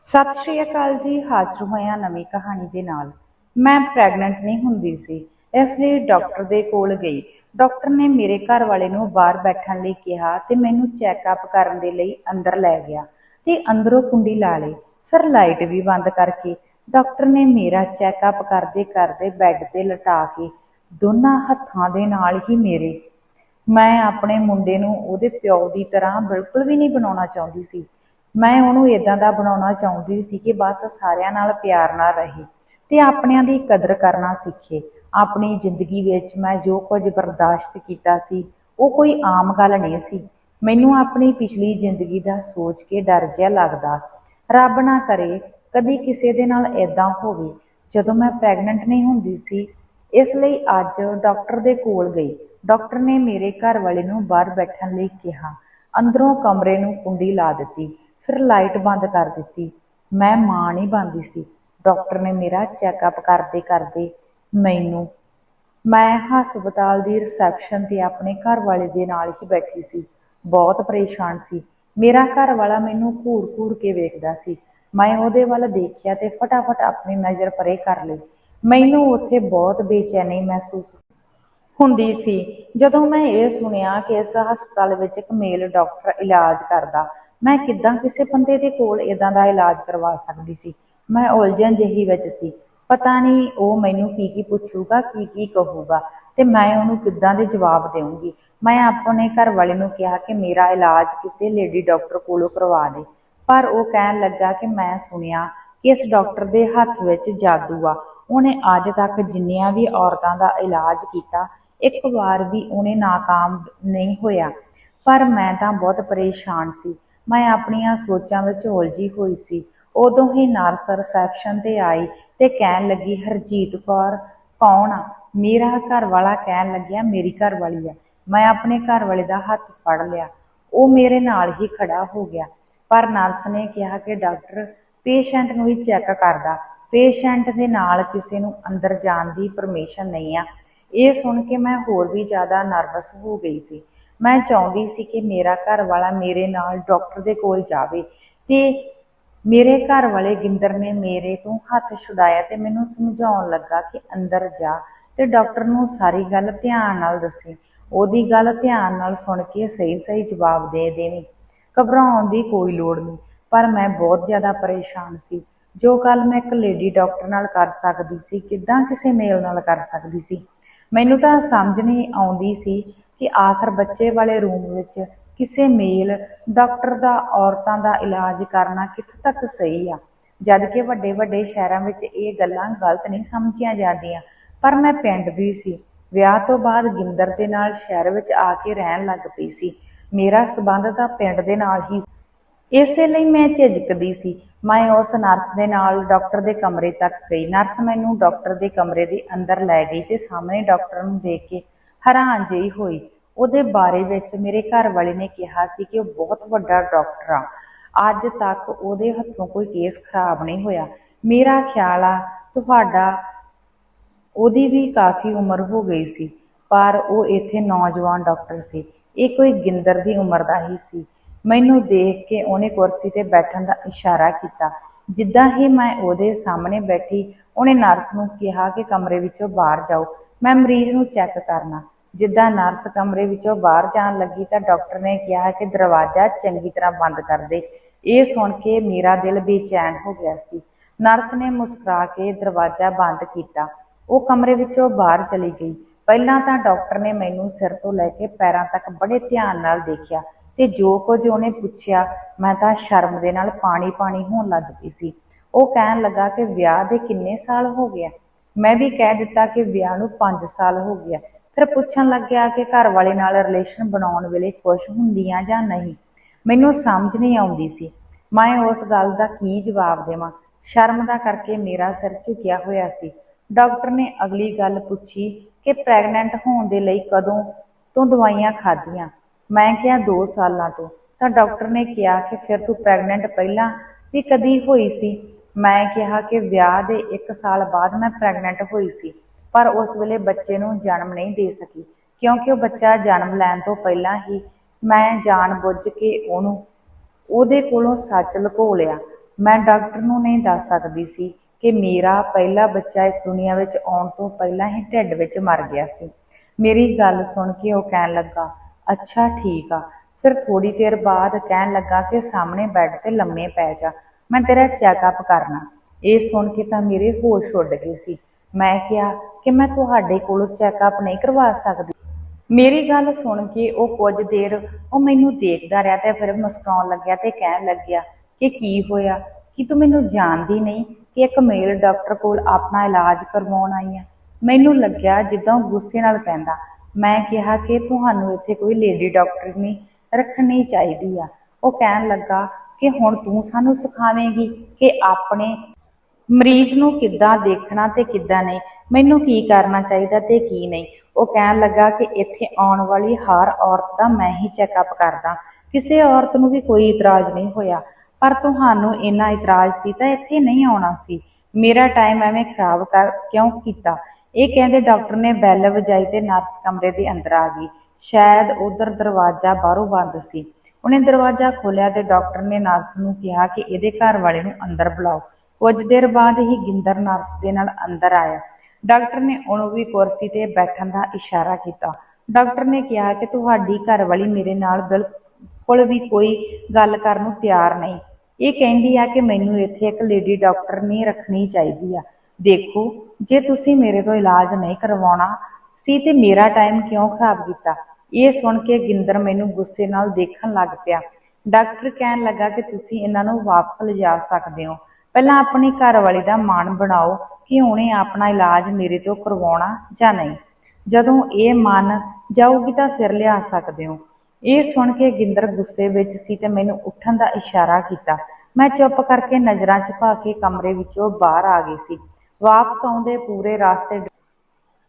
ਸਤਿ ਸ਼੍ਰੀ ਅਕਾਲ ਜੀ, ਹਾਜ਼ਰ ਹੋਇਆ ਨਵੀਂ ਕਹਾਣੀ ਦੇ ਨਾਲ। ਮੈਂ ਪ੍ਰੈਗਨੈਂਟ ਨਹੀਂ ਹੁੰਦੀ ਸੀ, ਇਸ ਲਈ ਡਾਕਟਰ ਦੇ ਕੋਲ ਗਈ। ਡਾਕਟਰ ਨੇ ਮੇਰੇ ਘਰ ਵਾਲੇ ਨੂੰ ਬਾਹਰ ਬੈਠਣ ਲਈ ਕਿਹਾ ਤੇ ਮੈਨੂੰ ਚੈੱਕਅਪ ਕਰਨ ਦੇ ਲਈ ਅੰਦਰ ਲੈ ਗਿਆ ਤੇ ਅੰਦਰੋਂ ਕੁੰਡੀ ਲਾ ਲਈ। ਫਿਰ ਲਾਈਟ ਵੀ ਬੰਦ ਕਰਕੇ ਡਾਕਟਰ ਨੇ ਮੇਰਾ ਚੈੱਕਅਪ ਕਰਦੇ ਕਰਦੇ ਬੈੱਡ ਤੇ ਲਟਾ ਕੇ ਦੋਨਾਂ ਹੱਥਾਂ ਦੇ ਨਾਲ ਹੀ ਮੇਰੇ। ਮੈਂ ਆਪਣੇ ਮੁੰਡੇ ਨੂੰ ਉਹਦੇ ਪਿਓ ਦੀ ਤਰ੍ਹਾਂ ਬਿਲਕੁਲ ਵੀ ਨਹੀਂ ਬਣਾਉਣਾ ਚਾਹੁੰਦੀ ਸੀ। ਮੈਂ ਉਹਨੂੰ ਇਦਾਂ ਦਾ ਬਣਾਉਣਾ ਚਾਹੁੰਦੀ ਸੀ ਕਿ ਬਸ ਸਾਰਿਆਂ ਨਾਲ ਪਿਆਰ ਨਾਲ ਰਹੇ ਤੇ ਆਪਣਿਆਂ ਦੀ ਕਦਰ ਕਰਨਾ ਸਿੱਖੇ। ਆਪਣੀ ਜ਼ਿੰਦਗੀ ਵਿੱਚ ਮੈਂ ਜੋ ਕੁਝ ਬਰਦਾਸ਼ਤ ਕੀਤਾ ਸੀ, ਉਹ ਕੋਈ ਆਮ ਗੱਲ ਨਹੀਂ ਸੀ। ਮੈਨੂੰ ਆਪਣੀ ਪਿਛਲੀ ਜ਼ਿੰਦਗੀ ਦਾ ਸੋਚ ਕੇ ਡਰ ਜਿਹਾ ਲੱਗਦਾ। ਰੱਬ ਨਾ ਕਰੇ ਕਦੀ ਕਿਸੇ ਦੇ ਨਾਲ ਇਦਾਂ ਹੋਵੇ। ਜਦੋਂ ਮੈਂ ਪ੍ਰੈਗਨੈਂਟ ਨਹੀਂ ਹੁੰਦੀ ਸੀ, ਇਸ ਲਈ ਅੱਜ ਡਾਕਟਰ ਦੇ ਕੋਲ ਗਈ। ਡਾਕਟਰ ਨੇ ਮੇਰੇ ਘਰ ਵਾਲੇ ਨੂੰ ਬਾਹਰ ਬੈਠਣ ਲਈ ਕਿਹਾ। ਅੰਦਰੋਂ ਕਮਰੇ ਨੂੰ ਕੁੰਡੀ ਲਾ ਦਿੱਤੀ। ਫਿਰ ਲਾਈਟ ਬੰਦ ਕਰ ਦਿੱਤੀ। ਮੈਂ ਮਾਂ ਨਹੀਂ ਬਣਦੀ ਸੀ। ਡਾਕਟਰ ਨੇ ਮੇਰਾ ਚੈੱਕਅਪ ਕਰਦੇ ਕਰਦੇ ਮੈਨੂੰ, ਮੈਂ ਹਸਪਤਾਲ ਦੀ ਰਿਸੈਪਸ਼ਨ ਤੇ ਆਪਣੇ ਘਰ ਵਾਲੇ ਦੇ ਨਾਲ ਹੀ ਬੈਠੀ ਸੀ। ਬਹੁਤ ਪਰੇਸ਼ਾਨ ਸੀ। ਮੇਰਾ ਘਰ ਵਾਲਾ ਮੈਨੂੰ ਘੂਰ-ਘੂਰ ਕੇ ਵੇਖਦਾ ਸੀ। ਮੈਂ ਉਹਦੇ ਵੱਲ ਦੇਖਿਆ ਤੇ ਫਟਾਫਟ ਆਪਣੀ ਨਜ਼ਰ ਪਰੇ ਕਰ ਲਈ। ਮੈਨੂੰ ਉੱਥੇ ਬਹੁਤ ਬੇਚੈਨੀ ਮਹਿਸੂਸ ਹੁੰਦੀ ਸੀ। ਜਦੋਂ ਮੈਂ ਇਹ ਸੁਣਿਆ ਕਿ ਇਸ ਹਸਪਤਾਲ ਵਿੱਚ ਇੱਕ ਮੇਲ ਡਾਕਟਰ ਇਲਾਜ ਕਰਦਾ ਮੈਂ ਕਿੱਦਾਂ ਕਿਸੇ ਬੰਦੇ ਦੇ ਕੋਲ ਇਦਾਂ ਦਾ ਇਲਾਜ ਕਰਵਾ ਸਕਦੀ ਸੀ? ਮੈਂ ਉਲਝਣ ਜਿਹੀ ਵਿੱਚ ਸੀ। ਪਤਾ ਨਹੀਂ ਉਹ ਮੈਨੂੰ ਕੀ ਕੀ ਪੁੱਛੂਗਾ, ਕੀ ਕੀ ਕਹੂਗਾ ਤੇ ਮੈਂ ਉਹਨੂੰ ਕਿੱਦਾਂ ਦੇ ਜਵਾਬ ਦੇਵਾਂਗੀ ਮੈਂ ਆਪਣੇ ਘਰ ਵਾਲੇ ਨੂੰ ਕਿਹਾ ਕਿ ਮੇਰਾ ਇਲਾਜ ਕਿਸੇ ਲੇਡੀ ਡਾਕਟਰ ਕੋਲੋਂ ਕਰਵਾ ਦੇ। ਪਰ ਉਹ ਕਹਿਣ ਲੱਗਾ ਕਿ ਮੈਂ ਸੁਣਿਆ ਕਿ ਇਸ ਡਾਕਟਰ ਦੇ ਹੱਥ ਵਿੱਚ ਜਾਦੂ ਆ। ਉਹਨੇ ਅੱਜ ਤੱਕ ਜਿੰਨੀਆਂ ਵੀ ਔਰਤਾਂ ਦਾ ਇਲਾਜ ਕੀਤਾ, ਇੱਕ ਵਾਰ ਵੀ ਉਹਨੇ ਨਾਕਾਮ ਨਹੀਂ ਹੋਇਆ। ਪਰ ਮੈਂ ਤਾਂ ਬਹੁਤ ਪਰੇਸ਼ਾਨ ਸੀ। ਮੈਂ ਆਪਣੀਆਂ ਸੋਚਾਂ ਵਿੱਚ ਉਲਝੀ ਹੋਈ ਸੀ। ਉਦੋਂ ਹੀ ਨਰਸ ਰਿਸੈਪਸ਼ਨ ਤੇ ਆਈ ਤੇ ਕਹਿਣ ਲੱਗੀ, ਹਰਜੀਤ ਕੌਰ, ਕੌਣ ਆ? ਮੇਰਾ ਘਰ ਵਾਲਾ ਕਹਿਣ ਲੱਗਿਆ, ਮੇਰੀ ਘਰ ਵਾਲੀ ਆ। ਮੈਂ ਆਪਣੇ ਘਰ ਵਾਲੇ ਦਾ ਹੱਥ ਫੜ ਲਿਆ। ਉਹ ਮੇਰੇ ਨਾਲ ਹੀ ਖੜਾ ਹੋ ਗਿਆ। ਪਰ ਨਰਸ ਨੇ ਕਿਹਾ ਕਿ ਡਾਕਟਰ ਪੇਸ਼ੈਂਟ ਨੂੰ ਹੀ ਚੈੱਕ ਕਰਦਾ। ਪੇਸ਼ੈਂਟ ਦੇ ਨਾਲ ਕਿਸੇ ਨੂੰ ਅੰਦਰ ਜਾਣ ਦੀ ਪਰਮਿਸ਼ਨ ਨਹੀਂ ਆ। ਇਹ ਸੁਣ ਕੇ ਮੈਂ ਹੋਰ ਵੀ ਜ਼ਿਆਦਾ ਨਰਵਸ ਹੋ ਗਈ ਸੀ। ਮੈਂ ਚਾਹੁੰਦੀ ਸੀ ਕਿ ਮੇਰਾ ਘਰ ਵਾਲਾ ਮੇਰੇ ਨਾਲ ਡਾਕਟਰ ਦੇ ਕੋਲ ਜਾਵੇ ਤੇ ਮੇਰੇ ਘਰ ਵਾਲੇ ਗਿੰਦਰ ਨੇ ਮੇਰੇ ਤੋਂ ਹੱਥ ਛੁਡਾਇਆ ਤੇ ਮੈਨੂੰ ਸਮਝਾਉਣ ਲੱਗਾ ਕਿ ਅੰਦਰ ਜਾ ਤੇ ਡਾਕਟਰ ਨੂੰ ਸਾਰੀ ਗੱਲ ਧਿਆਨ ਨਾਲ ਦੱਸੀ। ਉਹਦੀ ਗੱਲ ਧਿਆਨ ਨਾਲ ਸੁਣ ਕੇ ਸਹੀ ਸਹੀ ਜਵਾਬ ਦੇ ਦੇਵੀਂ। ਘਬਰਾਉਣ ਦੀ ਕੋਈ ਲੋੜ ਨਹੀਂ, ਪਰ ਮੈਂ ਬਹੁਤ ਜ਼ਿਆਦਾ ਪਰੇਸ਼ਾਨ ਸੀ। ਜੋ ਗੱਲ ਮੈਂ ਇੱਕ ਲੇਡੀ ਡਾਕਟਰ ਨਾਲ ਕਰ ਸਕਦੀ ਸੀ, ਕਿੱਦਾਂ ਕਿਸੇ ਮੇਲ ਨਾਲ ਕਰ ਸਕਦੀ ਸੀ? ਮੈਨੂੰ ਤਾਂ ਸਮਝ ਨਹੀਂ ਆਉਂਦੀ ਸੀ ਕਿ ਆਖਰ ਬੱਚੇ ਵਾਲੇ ਰੂਮ ਵਿੱਚ ਕਿਸੇ ਮੇਲ ਡਾਕਟਰ ਦਾ, ਔਰਤਾਂ ਦਾ ਇਲਾਜ ਕਰਨਾ ਕਿੱਥੋਂ ਤੱਕ ਸਹੀ ਆ? ਜਦ ਕਿ ਵੱਡੇ ਵੱਡੇ ਸ਼ਹਿਰਾਂ ਵਿੱਚ ਇਹ ਗੱਲਾਂ ਗਲਤ ਨਹੀਂ ਸਮਝੀਆਂ ਜਾਂਦੀਆਂ। ਪਰ ਮੈਂ ਪਿੰਡ ਦੀ ਸੀ। ਵਿਆਹ ਤੋਂ ਬਾਅਦ ਗਿੰਦਰ ਦੇ ਨਾਲ ਸ਼ਹਿਰ ਵਿੱਚ ਆ ਕੇ ਰਹਿਣ ਲੱਗ ਪਈ ਸੀ। ਮੇਰਾ ਸਬੰਧ ਤਾਂ ਪਿੰਡ ਦੇ ਨਾਲ ਹੀ ਇਸੇ ਲਈ ਮੈਂ ਝਿਜਕਦੀ ਸੀ। ਮੈਂ ਉਸ ਨਰਸ ਦੇ ਨਾਲ ਡਾਕਟਰ ਦੇ ਕਮਰੇ ਤੱਕ ਗਈ। ਨਰਸ ਮੈਨੂੰ ਡਾਕਟਰ ਦੇ ਕਮਰੇ ਦੇ ਅੰਦਰ ਲੈ ਗਈ ਤੇ ਸਾਹਮਣੇ ਡਾਕਟਰ ਨੂੰ ਦੇਖ ਕੇ ਹੈਰਾਨ ਜਿਹੀ ਹੋਈ। ਉਹਦੇ ਬਾਰੇ ਵਿੱਚ ਮੇਰੇ ਘਰ ਵਾਲੇ ਨੇ ਕਿਹਾ ਸੀ ਕਿ ਉਹ ਬਹੁਤ ਵੱਡਾ ਡਾਕਟਰ ਆ। ਅੱਜ ਤੱਕ ਉਹਦੇ ਹੱਥੋਂ ਕੋਈ ਕੇਸ ਖਰਾਬ ਨਹੀਂ ਹੋਇਆ। ਮੇਰਾ ਖਿਆਲ ਆ, ਤੁਹਾਡਾ, ਉਹਦੀ ਵੀ ਕਾਫੀ ਉਮਰ ਹੋ ਗਈ ਸੀ, ਪਰ ਉਹ ਇੱਥੇ ਨੌਜਵਾਨ ਡਾਕਟਰ ਸੀ। ਇਹ ਕੋਈ ਗਿੰਦਰ ਦੀ ਉਮਰ ਦਾ ਹੀ ਸੀ। ਮੈਨੂੰ ਦੇਖ ਕੇ ਉਹਨੇ ਕੁਰਸੀ ਤੇ ਬੈਠਣ ਦਾ ਇਸ਼ਾਰਾ ਕੀਤਾ। ਜਿੱਦਾਂ ਹੀ ਮੈਂ ਉਹਦੇ ਸਾਹਮਣੇ ਬੈਠੀ, ਉਹਨੇ ਨਰਸ ਨੂੰ ਕਿਹਾ ਕਿ ਕਮਰੇ ਵਿੱਚੋਂ ਬਾਹਰ ਜਾਓ। ਮੈਂ ਮਰੀਜ਼ ਨੂੰ ਚੈੱਕ ਕਰਨਾ। ਜਿੱਦਾਂ ਨਰਸ ਕਮਰੇ ਵਿੱਚੋਂ ਬਾਹਰ ਜਾਣ ਲੱਗੀ ਤਾਂ ਡਾਕਟਰ ਨੇ ਕਿਹਾ ਕਿ ਦਰਵਾਜ਼ਾ ਚੰਗੀ ਤਰ੍ਹਾਂ ਬੰਦ ਕਰ ਦੇ। ਇਹ ਸੁਣ ਕੇ ਮੇਰਾ ਦਿਲ ਬੇਚੈਨ ਹੋ ਗਿਆ ਸੀ। ਨਰਸ ਨੇ ਮੁਸਕਰਾ ਕੇ ਦਰਵਾਜ਼ਾ ਬੰਦ ਕੀਤਾ। ਉਹ ਕਮਰੇ ਵਿੱਚੋਂ ਬਾਹਰ ਚਲੀ ਗਈ। ਪਹਿਲਾਂ ਤਾਂ ਡਾਕਟਰ ਨੇ ਮੈਨੂੰ ਸਿਰ ਤੋਂ ਲੈ ਕੇ ਪੈਰਾਂ ਤੱਕ ਬੜੇ ਧਿਆਨ ਨਾਲ ਦੇਖਿਆ ਤੇ ਜੋ ਕੁਝ ਉਹਨੇ ਪੁੱਛਿਆ, ਮੈਂ ਤਾਂ ਸ਼ਰਮ ਦੇ ਨਾਲ ਪਾਣੀ ਪਾਣੀ ਹੋਣ ਲੱਗ ਪਈ ਸੀ। ਉਹ ਕਹਿਣ ਲੱਗਾ ਕਿ ਵਿਆਹ ਦੇ ਕਿੰਨੇ ਸਾਲ ਹੋ ਗਿਆ ਮੈਂ ਵੀ ਕਹਿ ਦਿੱਤਾ ਕਿ ਵਿਆਹ ਨੂੰ 5 ਸਾਲ ਹੋ ਗਿਆ ਫਿਰ ਪੁੱਛਣ ਲੱਗਿਆ ਕਿ ਘਰ ਵਾਲੇ ਨਾਲ ਰਿਲੇਸ਼ਨ ਬਣਾਉਣ ਵੇਲੇ ਖੁਸ਼ ਹੁੰਦੀਆਂ ਜਾਂ ਨਹੀਂ। ਮੈਨੂੰ ਸਮਝ ਨਹੀਂ ਆਉਂਦੀ ਸੀ। ਮੈਂ ਉਸ ਗੱਲ ਦਾ ਕੀ ਜਵਾਬ ਦੇਵਾਂ? ਸ਼ਰਮ ਦਾ ਕਰਕੇ ਮੇਰਾ ਸਿਰ ਝੁਕਿਆ ਹੋਇਆ ਸੀ। ਡਾਕਟਰ ਨੇ ਅਗਲੀ ਗੱਲ ਪੁੱਛੀ ਕਿ ਪ੍ਰੈਗਨੈਂਟ ਹੋਣ ਦੇ ਲਈ ਕਦੋਂ ਤੋਂ ਦਵਾਈਆਂ ਖਾਧੀਆਂ? ਮੈਂ ਕਿਹਾ 2 ਸਾਲਾਂ ਤੋਂ। ਤਾਂ ਡਾਕਟਰ ਨੇ ਕਿਹਾ ਕਿ ਫਿਰ ਤੂੰ ਪ੍ਰੈਗਨੈਂਟ ਪਹਿਲਾਂ ਵੀ ਕਦੀ ਹੋਈ ਸੀ? ਮੈਂ ਕਿਹਾ ਕਿ ਵਿਆਹ ਦੇ 1 ਸਾਲ ਬਾਅਦ ਮੈਂ ਪ੍ਰੈਗਨੈਂਟ ਹੋਈ ਸੀ। ਪਰ ਉਸ ਵੇਲੇ ਬੱਚੇ ਨੂੰ ਜਨਮ ਨਹੀਂ ਦੇ ਸਕੀ, ਕਿਉਂਕਿ ਉਹ ਬੱਚਾ ਜਨਮ ਲੈਣ ਤੋਂ ਪਹਿਲਾਂ ਹੀ ਮੈਂ ਜਾਣ ਬੁੱਝ ਕੇ ਉਹਨੂੰ, ਉਹਦੇ ਕੋਲੋਂ ਸੱਚ ਲੁਕੋ ਲਿਆ। ਮੈਂ ਡਾਕਟਰ ਨੂੰ ਨਹੀਂ ਦੱਸ ਸਕਦੀ ਸੀ ਕਿ ਮੇਰਾ ਪਹਿਲਾ ਬੱਚਾ ਇਸ ਦੁਨੀਆ ਵਿੱਚ ਆਉਣ ਤੋਂ ਪਹਿਲਾਂ ਹੀ ਢਿੱਡ ਵਿੱਚ ਮਰ ਗਿਆ ਸੀ। ਮੇਰੀ ਗੱਲ ਸੁਣ ਕੇ ਉਹ ਕਹਿਣ ਲੱਗਾ, ਅੱਛਾ, ਠੀਕ ਆ। ਫਿਰ ਥੋੜੀ ਦੇਰ ਬਾਅਦ ਕਹਿਣ ਲੱਗਾ ਕਿ ਸਾਹਮਣੇ ਬੈੱਡ ਤੇ ਲੰਮੇ ਪੈ ਜਾ। ਮੈਂ ਤੇਰਾ ਚੈੱਕਅਪ ਕਰਨਾ। ਇਹ ਸੁਣ ਕੇ ਤਾਂ ਮੇਰੇ ਹੋਸ਼ ਉੱਡ ਗਏ ਸੀ। ਮੈਂ ਕਿਹਾ ਕਿ ਮੈਂ ਤੁਹਾਡੇ ਕੋਲੋਂ ਚੈੱਕਅਪ ਨਹੀਂ ਕਰਵਾ ਸਕਦੀ। ਮੇਰੀ ਗੱਲ ਸੁਣ ਕੇ ਉਹ ਕੁਝ ਦੇਰ ਉਹ ਮੈਨੂੰ ਦੇਖਦਾ ਰਿਹਾ ਤੇ ਫਿਰ ਮੁਸਕਰਾਉਣ ਲੱਗਿਆ ਤੇ ਕਹਿਣ ਲੱਗਿਆ ਕਿ ਕੀ ਹੋਇਆ? ਕਿ ਤੂੰ ਮੈਨੂੰ ਜਾਣਦੀ ਨਹੀਂ ਕਿ ਇੱਕ ਮੇਲ ਡਾਕਟਰ ਕੋਲ ਆਪਣਾ ਇਲਾਜ ਕਰਵਾਉਣ ਆਈ ਆ? ਮੈਨੂੰ ਲੱਗਿਆ ਜਿੱਦਾਂ ਉਹ ਗੁੱਸੇ ਨਾਲ ਕਹਿੰਦਾ, ਮੈਂ ਕਿਹਾ ਕਿ ਤੁਹਾਨੂੰ ਇੱਥੇ ਕੋਈ ਲੇਡੀ ਡਾਕਟਰ ਨਹੀਂ ਰੱਖਣੀ ਚਾਹੀਦੀ ਆ। ਉਹ ਕਹਿਣ ਲੱਗਾ ਕਿ ਹੁਣ ਤੂੰ ਸਾਨੂੰ ਸਿਖਾਵੇਂਗੀ ਕਿ ਆਪਣੇ ਮਰੀਜ਼ ਨੂੰ ਕਿੱਦਾਂ ਦੇਖਣਾ ਤੇ ਕਿੱਦਾਂ ਨਹੀਂ? ਮੈਨੂੰ ਕੀ ਕਰਨਾ ਚਾਹੀਦਾ ਤੇ ਕੀ ਨਹੀਂ? ਉਹ ਕਹਿਣ ਲੱਗਾ ਕਿ ਇੱਥੇ ਆਉਣ ਵਾਲੀ ਹਰ ਔਰਤ ਦਾ ਮੈਂ ਹੀ ਚੈੱਕਅਪ ਕਰਦਾ। ਕਿਸੇ ਔਰਤ ਨੂੰ ਵੀ ਕੋਈ ਇਤਰਾਜ਼ ਨਹੀਂ ਹੋਇਆ। ਪਰ ਤੁਹਾਨੂੰ ਇੰਨਾ ਇਤਰਾਜ਼ ਸੀ ਤਾਂ ਇੱਥੇ ਨਹੀਂ ਆਉਣਾ ਸੀ। ਮੇਰਾ ਟਾਈਮ ਐਵੇਂ ਖਰਾਬ ਕਰ ਕਿਉਂ ਕੀਤਾ? ਇਹ ਕਹਿੰਦੇ ਡਾਕਟਰ ਨੇ ਬੈਲ ਵਜਾਈ ਤੇ ਨਰਸ ਕਮਰੇ ਦੇ ਅੰਦਰ ਆ ਗਈ। ਸ਼ਾਇਦ ਉਧਰ ਦਰਵਾਜ਼ਾ ਬਾਹਰੋਂ ਬੰਦ ਸੀ। ਉਹਨੇ ਦਰਵਾਜ਼ਾ ਖੋਲ੍ਹਿਆ ਤੇ ਡਾਕਟਰ ਨੇ ਨਰਸ ਨੂੰ ਕਿਹਾ ਕਿ ਇਹਦੇ ਘਰ ਵਾਲੇ ਨੂੰ ਅੰਦਰ ਬੁਲਾਓ। ਕੁਝ ਦੇਰ ਬਾਅਦ ਹੀ ਗਿੰਦਰ ਨਰਸ ਦੇ ਨਾਲ ਅੰਦਰ ਆਇਆ। ਡਾਕਟਰ ਨੇ ਉਹਨੂੰ ਵੀ ਕੁਰਸੀ ਤੇ ਬੈਠਣ ਦਾ ਇਸ਼ਾਰਾ ਕੀਤਾ। ਡਾਕਟਰ ਨੇ ਕਿਹਾ ਕਿ ਤੁਹਾਡੀ ਘਰਵਾਲੀ ਮੇਰੇ ਨਾਲ ਬਿਲਕੁਲ ਵੀ ਕੋਈ ਗੱਲ ਕਰਨ ਨੂੰ ਤਿਆਰ ਨਹੀਂ। ਇਹ ਕਹਿੰਦੀ ਆ ਕਿ ਮੈਨੂੰ ਇੱਥੇ ਇੱਕ ਲੇਡੀ ਡਾਕਟਰ ਨਹੀਂ ਰੱਖਣੀ ਚਾਹੀਦੀ ਆ। ਦੇਖੋ, ਜੇ ਤੁਸੀਂ ਮੇਰੇ ਤੋਂ ਇਲਾਜ ਨਹੀਂ ਕਰਵਾਉਣਾ ਸੀ ਤੇ ਮੇਰਾ ਟਾਈਮ ਕਿਉਂ ਖਰਾਬ ਕੀਤਾ? ਇਹ ਸੁਣ ਕੇ ਗਿੰਦਰ ਮੈਨੂੰ ਗੁੱਸੇ ਨਾਲ ਦੇਖਣ ਲੱਗ ਪਿਆ। ਡਾਕਟਰ ਕਹਿਣ ਲੱਗਾ ਕਿ ਤੁਸੀਂ ਇਹਨਾਂ ਨੂੰ ਵਾਪਸ ਲਿਜਾ ਸਕਦੇ ਹੋ। ਪਹਿਲਾਂ ਆਪਣੀ ਘਰਵਾਲੀ ਦਾ ਮਾਣ ਬਣਾਓ ਕਿ ਉਹਨੇ ਆਪਣਾ ਇਲਾਜ ਮੇਰੇ ਤੋਂ ਕਰਵਾਉਣਾ ਜਾਂ ਨਹੀਂ। ਜਦੋਂ ਇਹ ਮਨ ਜਾਊਗੀ ਤਾਂ ਫਿਰ ਲਿਆ ਸਕਦੇ ਹੋ। ਇਹ ਸੁਣ ਕੇ ਗਿੰਦਰ ਗੁੱਸੇ ਵਿੱਚ ਸੀ ਤੇ ਮੈਨੂੰ ਉੱਠਣ ਦਾ ਇਸ਼ਾਰਾ ਕੀਤਾ। ਮੈਂ ਚੁੱਪ ਕਰਕੇ ਨਜ਼ਰਾਂ ਝੁਕਾ ਕੇ ਕਮਰੇ ਵਿੱਚੋਂ ਬਾਹਰ ਆ ਗਈ ਸੀ। ਵਾਪਸ ਆਉਂਦੇ ਪੂਰੇ ਰਾਸਤੇ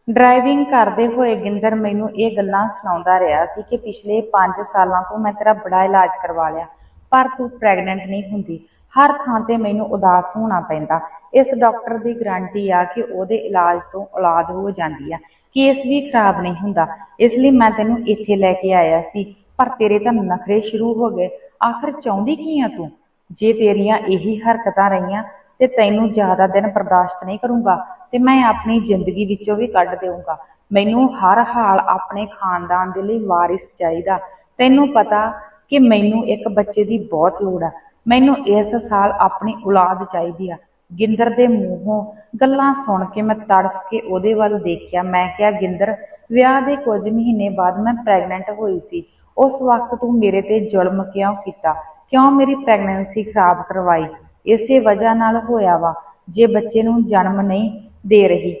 ਡਰਾਈਵਿੰਗ ਕਰਦੇ ਹੋਏ ਗਿੰਦਰ ਮੈਨੂੰ ਇਹ ਗੱਲਾਂ ਸੁਣਾਉਂਦਾ ਰਿਹਾ ਸੀ ਕਿ ਪਿਛਲੇ 5 ਸਾਲਾਂ ਤੋਂ ਮੈਂ ਤੇਰਾ ਬੜਾ ਇਲਾਜ ਕਰਵਾ ਲਿਆ, ਪਰ ਤੂੰ ਪ੍ਰੈਗਨੈਂਟ ਨਹੀਂ ਹੁੰਦੀ। ਹਰ ਥਾਂ ਤੇ ਮੈਨੂੰ ਉਦਾਸ ਹੋਣਾ ਪੈਂਦਾ। ਇਸ ਡਾਕਟਰ ਦੀ ਗਾਰੰਟੀ ਆ ਕਿ ਉਹਦੇ ਇਲਾਜ ਤੋਂ ਔਲਾਦ ਹੋ ਜਾਂਦੀ ਆ। ਕੇਸ ਵੀ ਖਰਾਬ ਨਹੀਂ ਹੁੰਦਾ। ਇਸ ਲਈ ਮੈਂ ਤੈਨੂੰ ਇੱਥੇ ਲੈ ਕੇ ਆਇਆ ਸੀ। ਪਰ ਤੇਰੇ ਤਾਂ ਨਖਰੇ ਸ਼ੁਰੂ ਹੋ ਗਏ। ਆਖਰ ਚਾਹੁੰਦੀ ਕੀ ਆ ਤੂੰ? ਜੇ ਤੇਰੀਆਂ ਇਹੀ ਹਰਕਤਾਂ ਰਹੀਆਂ, ਤੇ ਤੈਨੂੰ ਜ਼ਿਆਦਾ ਦਿਨ ਬਰਦਾਸ਼ਤ ਨਹੀਂ ਕਰੂੰਗਾ, ਤੇ ਮੈਂ ਆਪਣੀ ਜ਼ਿੰਦਗੀ ਵਿੱਚੋਂ ਵੀ ਕੱਢ ਦੇਵਾਂਗਾ ਮੈਨੂੰ ਹਰ ਹਾਲ ਆਪਣੇ ਖਾਨਦਾਨ ਦੇ ਲਈ ਵਾਰਿਸ ਚਾਹੀਦਾ। ਤੈਨੂੰ ਪਤਾ ਕਿ ਮੈਨੂੰ ਇੱਕ ਬੱਚੇ ਦੀ ਬਹੁਤ ਲੋੜ ਆ। ਮੈਨੂੰ ਇਸ ਸਾਲ ਆਪਣੀ ਔਲਾਦ ਚਾਹੀਦੀ ਆ। ਗਿੰਦਰ ਦੇ ਮੂੰਹੋਂ ਗੱਲਾਂ ਸੁਣ ਕੇ ਮੈਂ ਤੜਫ ਕੇ ਉਹਦੇ ਵੱਲ ਦੇਖਿਆ। ਮੈਂ ਕਿਹਾ, ਗਿੰਦਰ, ਵਿਆਹ ਦੇ ਕੁਝ ਮਹੀਨੇ ਬਾਅਦ ਮੈਂ ਪ੍ਰੈਗਨੈਂਟ ਹੋਈ ਸੀ। ਉਸ ਵਕਤ ਤੂੰ ਮੇਰੇ ਤੇ ਜ਼ੁਲਮ ਕਿਉਂ ਕੀਤਾ? ਕਿਉਂ ਮੇਰੀ ਪ੍ਰੈਗਨੈਂਸੀ ਖਰਾਬ ਕਰਵਾਈ? ਇਸੇ ਵਜ੍ਹਾ ਨਾਲ ਹੋਇਆ ਵਾ, ਜੇ ਬੱਚੇ ਨੂੰ ਜਨਮ ਨਹੀਂ ਦੇ ਰਹੀ।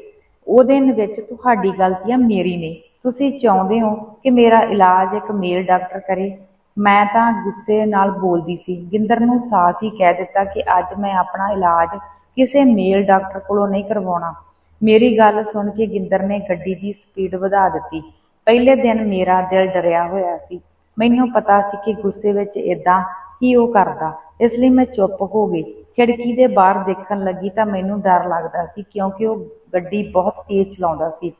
ਉਹਦੇ ਵਿੱਚ ਤੁਹਾਡੀ ਗਲਤੀ ਆ ਮੇਰੀ ਨਹੀਂ। ਤੁਸੀਂ ਚਾਹੁੰਦੇ ਹੋ ਕਿ ਮੇਰਾ ਇਲਾਜ ਇੱਕ ਮੇਲ ਡਾਕਟਰ ਕਰੇ? ਮੈਂ ਤਾਂ ਗੁੱਸੇ ਨਾਲ ਬੋਲਦੀ ਸੀ। ਗਿੰਦਰ ਨੂੰ ਸਾਫ਼ ਹੀ ਕਹਿ ਦਿੱਤਾ ਕਿ ਅੱਜ ਮੈਂ ਆਪਣਾ ਇਲਾਜ ਕਿਸੇ ਮੇਲ ਡਾਕਟਰ ਕੋਲੋਂ ਨਹੀਂ ਕਰਵਾਉਣਾ। ਮੇਰੀ ਗੱਲ ਸੁਣ ਕੇ ਗਿੰਦਰ ਨੇ ਗੱਡੀ ਦੀ ਸਪੀਡ ਵਧਾ ਦਿੱਤੀ। ਪਹਿਲੇ ਦਿਨ ਮੇਰਾ ਦਿਲ ਡਰਿਆ ਹੋਇਆ ਸੀ। ਮੈਨੂੰ ਪਤਾ ਸੀ ਕਿ ਗੁੱਸੇ ਵਿੱਚ ਇਦਾਂ ਹੀ ਉਹ ਕਰਦਾ। ਇਸ ਲਈ ਮੈਂ ਚੁੱਪ ਹੋ ਗਈ। ਖਿੜਕੀ ਦੇ ਬਾਹਰ ਦੇਖਣ ਲੱਗੀ ਤਾਂ ਮੈਨੂੰ ਡਰ ਲੱਗਦਾ ਸੀ ਕਿਉਂਕਿ ਉਹ ਗੱਡੀ ਬਹੁਤ ਤੇਜ਼ ਚਲਾਉਂਦਾ ਸੀ।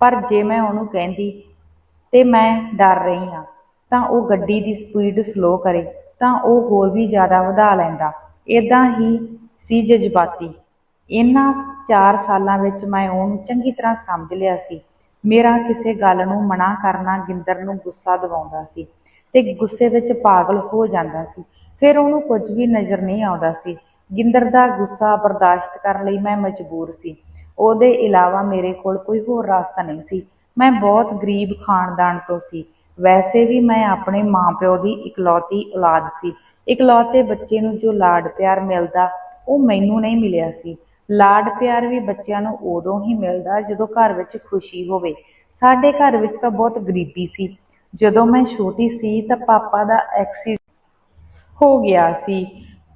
ਪਰ ਜੇ ਮੈਂ ਉਹਨੂੰ ਕਹਿੰਦੀ, ਤੇ ਮੈਂ ਡਰ ਰਹੀ ਹਾਂ। ਤਾਂ ਉਹ ਗੱਡੀ ਦੀ ਸਪੀਡ ਸਲੋ ਕਰੇ, ਤਾਂ ਉਹ ਹੋਰ ਵੀ ਜ਼ਿਆਦਾ ਵਧਾ ਲੈਂਦਾ। ਇਦਾਂ ਹੀ ਸੀ ਜਜ਼ਬਾਤੀ। ਇਹਨਾਂ 4 ਸਾਲਾਂ ਵਿੱਚ ਮੈਂ ਉਹਨੂੰ ਚੰਗੀ ਤਰ੍ਹਾਂ ਸਮਝ ਲਿਆ ਸੀ। ਮੇਰਾ ਕਿਸੇ ਗੱਲ ਨੂੰ ਮਨਾ ਕਰਨਾ ਗਿੰਦਰ ਨੂੰ ਗੁੱਸਾ ਦਿਵਾਉਂਦਾ ਸੀ ਤੇ ਗੁੱਸੇ ਵਿੱਚ ਪਾਗਲ ਹੋ ਜਾਂਦਾ ਸੀ। ਫਿਰ ਉਹਨੂੰ ਕੁਝ ਵੀ ਨਜ਼ਰ ਨਹੀਂ ਆਉਂਦਾ ਸੀ। ਗਿੰਦਰ ਦਾ ਗੁੱਸਾ ਬਰਦਾਸ਼ਤ ਕਰਨ ਲਈ ਮੈਂ ਮਜਬੂਰ ਸੀ। ਉਹਦੇ ਇਲਾਵਾ ਮੇਰੇ ਕੋਲ ਕੋਈ ਹੋਰ ਰਸਤਾ ਨਹੀਂ ਸੀ। ਮੈਂ ਬਹੁਤ ਗਰੀਬ ਖਾਨਦਾਨ ਤੋਂ ਸੀ। ਵੈਸੇ ਵੀ ਮੈਂ ਆਪਣੇ ਮਾਪਿਓ ਦੀ ਇਕਲੌਤੀ ਔਲਾਦ ਸੀ। ਇਕਲੌਤੇ ਬੱਚੇ ਨੂੰ ਜੋ ਲਾਡ ਪਿਆਰ ਮਿਲਦਾ, ਉਹ ਮੈਨੂੰ ਨਹੀਂ ਮਿਲਿਆ ਸੀ। ਲਾਡ ਪਿਆਰ ਵੀ ਬੱਚਿਆਂ ਨੂੰ ਉਦੋਂ ਹੀ ਮਿਲਦਾ ਜਦੋਂ ਘਰ ਵਿੱਚ ਖੁਸ਼ੀ ਹੋਵੇ। ਸਾਡੇ ਘਰ ਵਿੱਚ ਤਾਂ ਬਹੁਤ ਗਰੀਬੀ ਸੀ। ਜਦੋਂ ਮੈਂ ਛੋਟੀ ਸੀ ਤਾਂ ਪਾਪਾ ਦਾ ਐਕਸੀਡੈਂਟ ਹੋ ਗਿਆ ਸੀ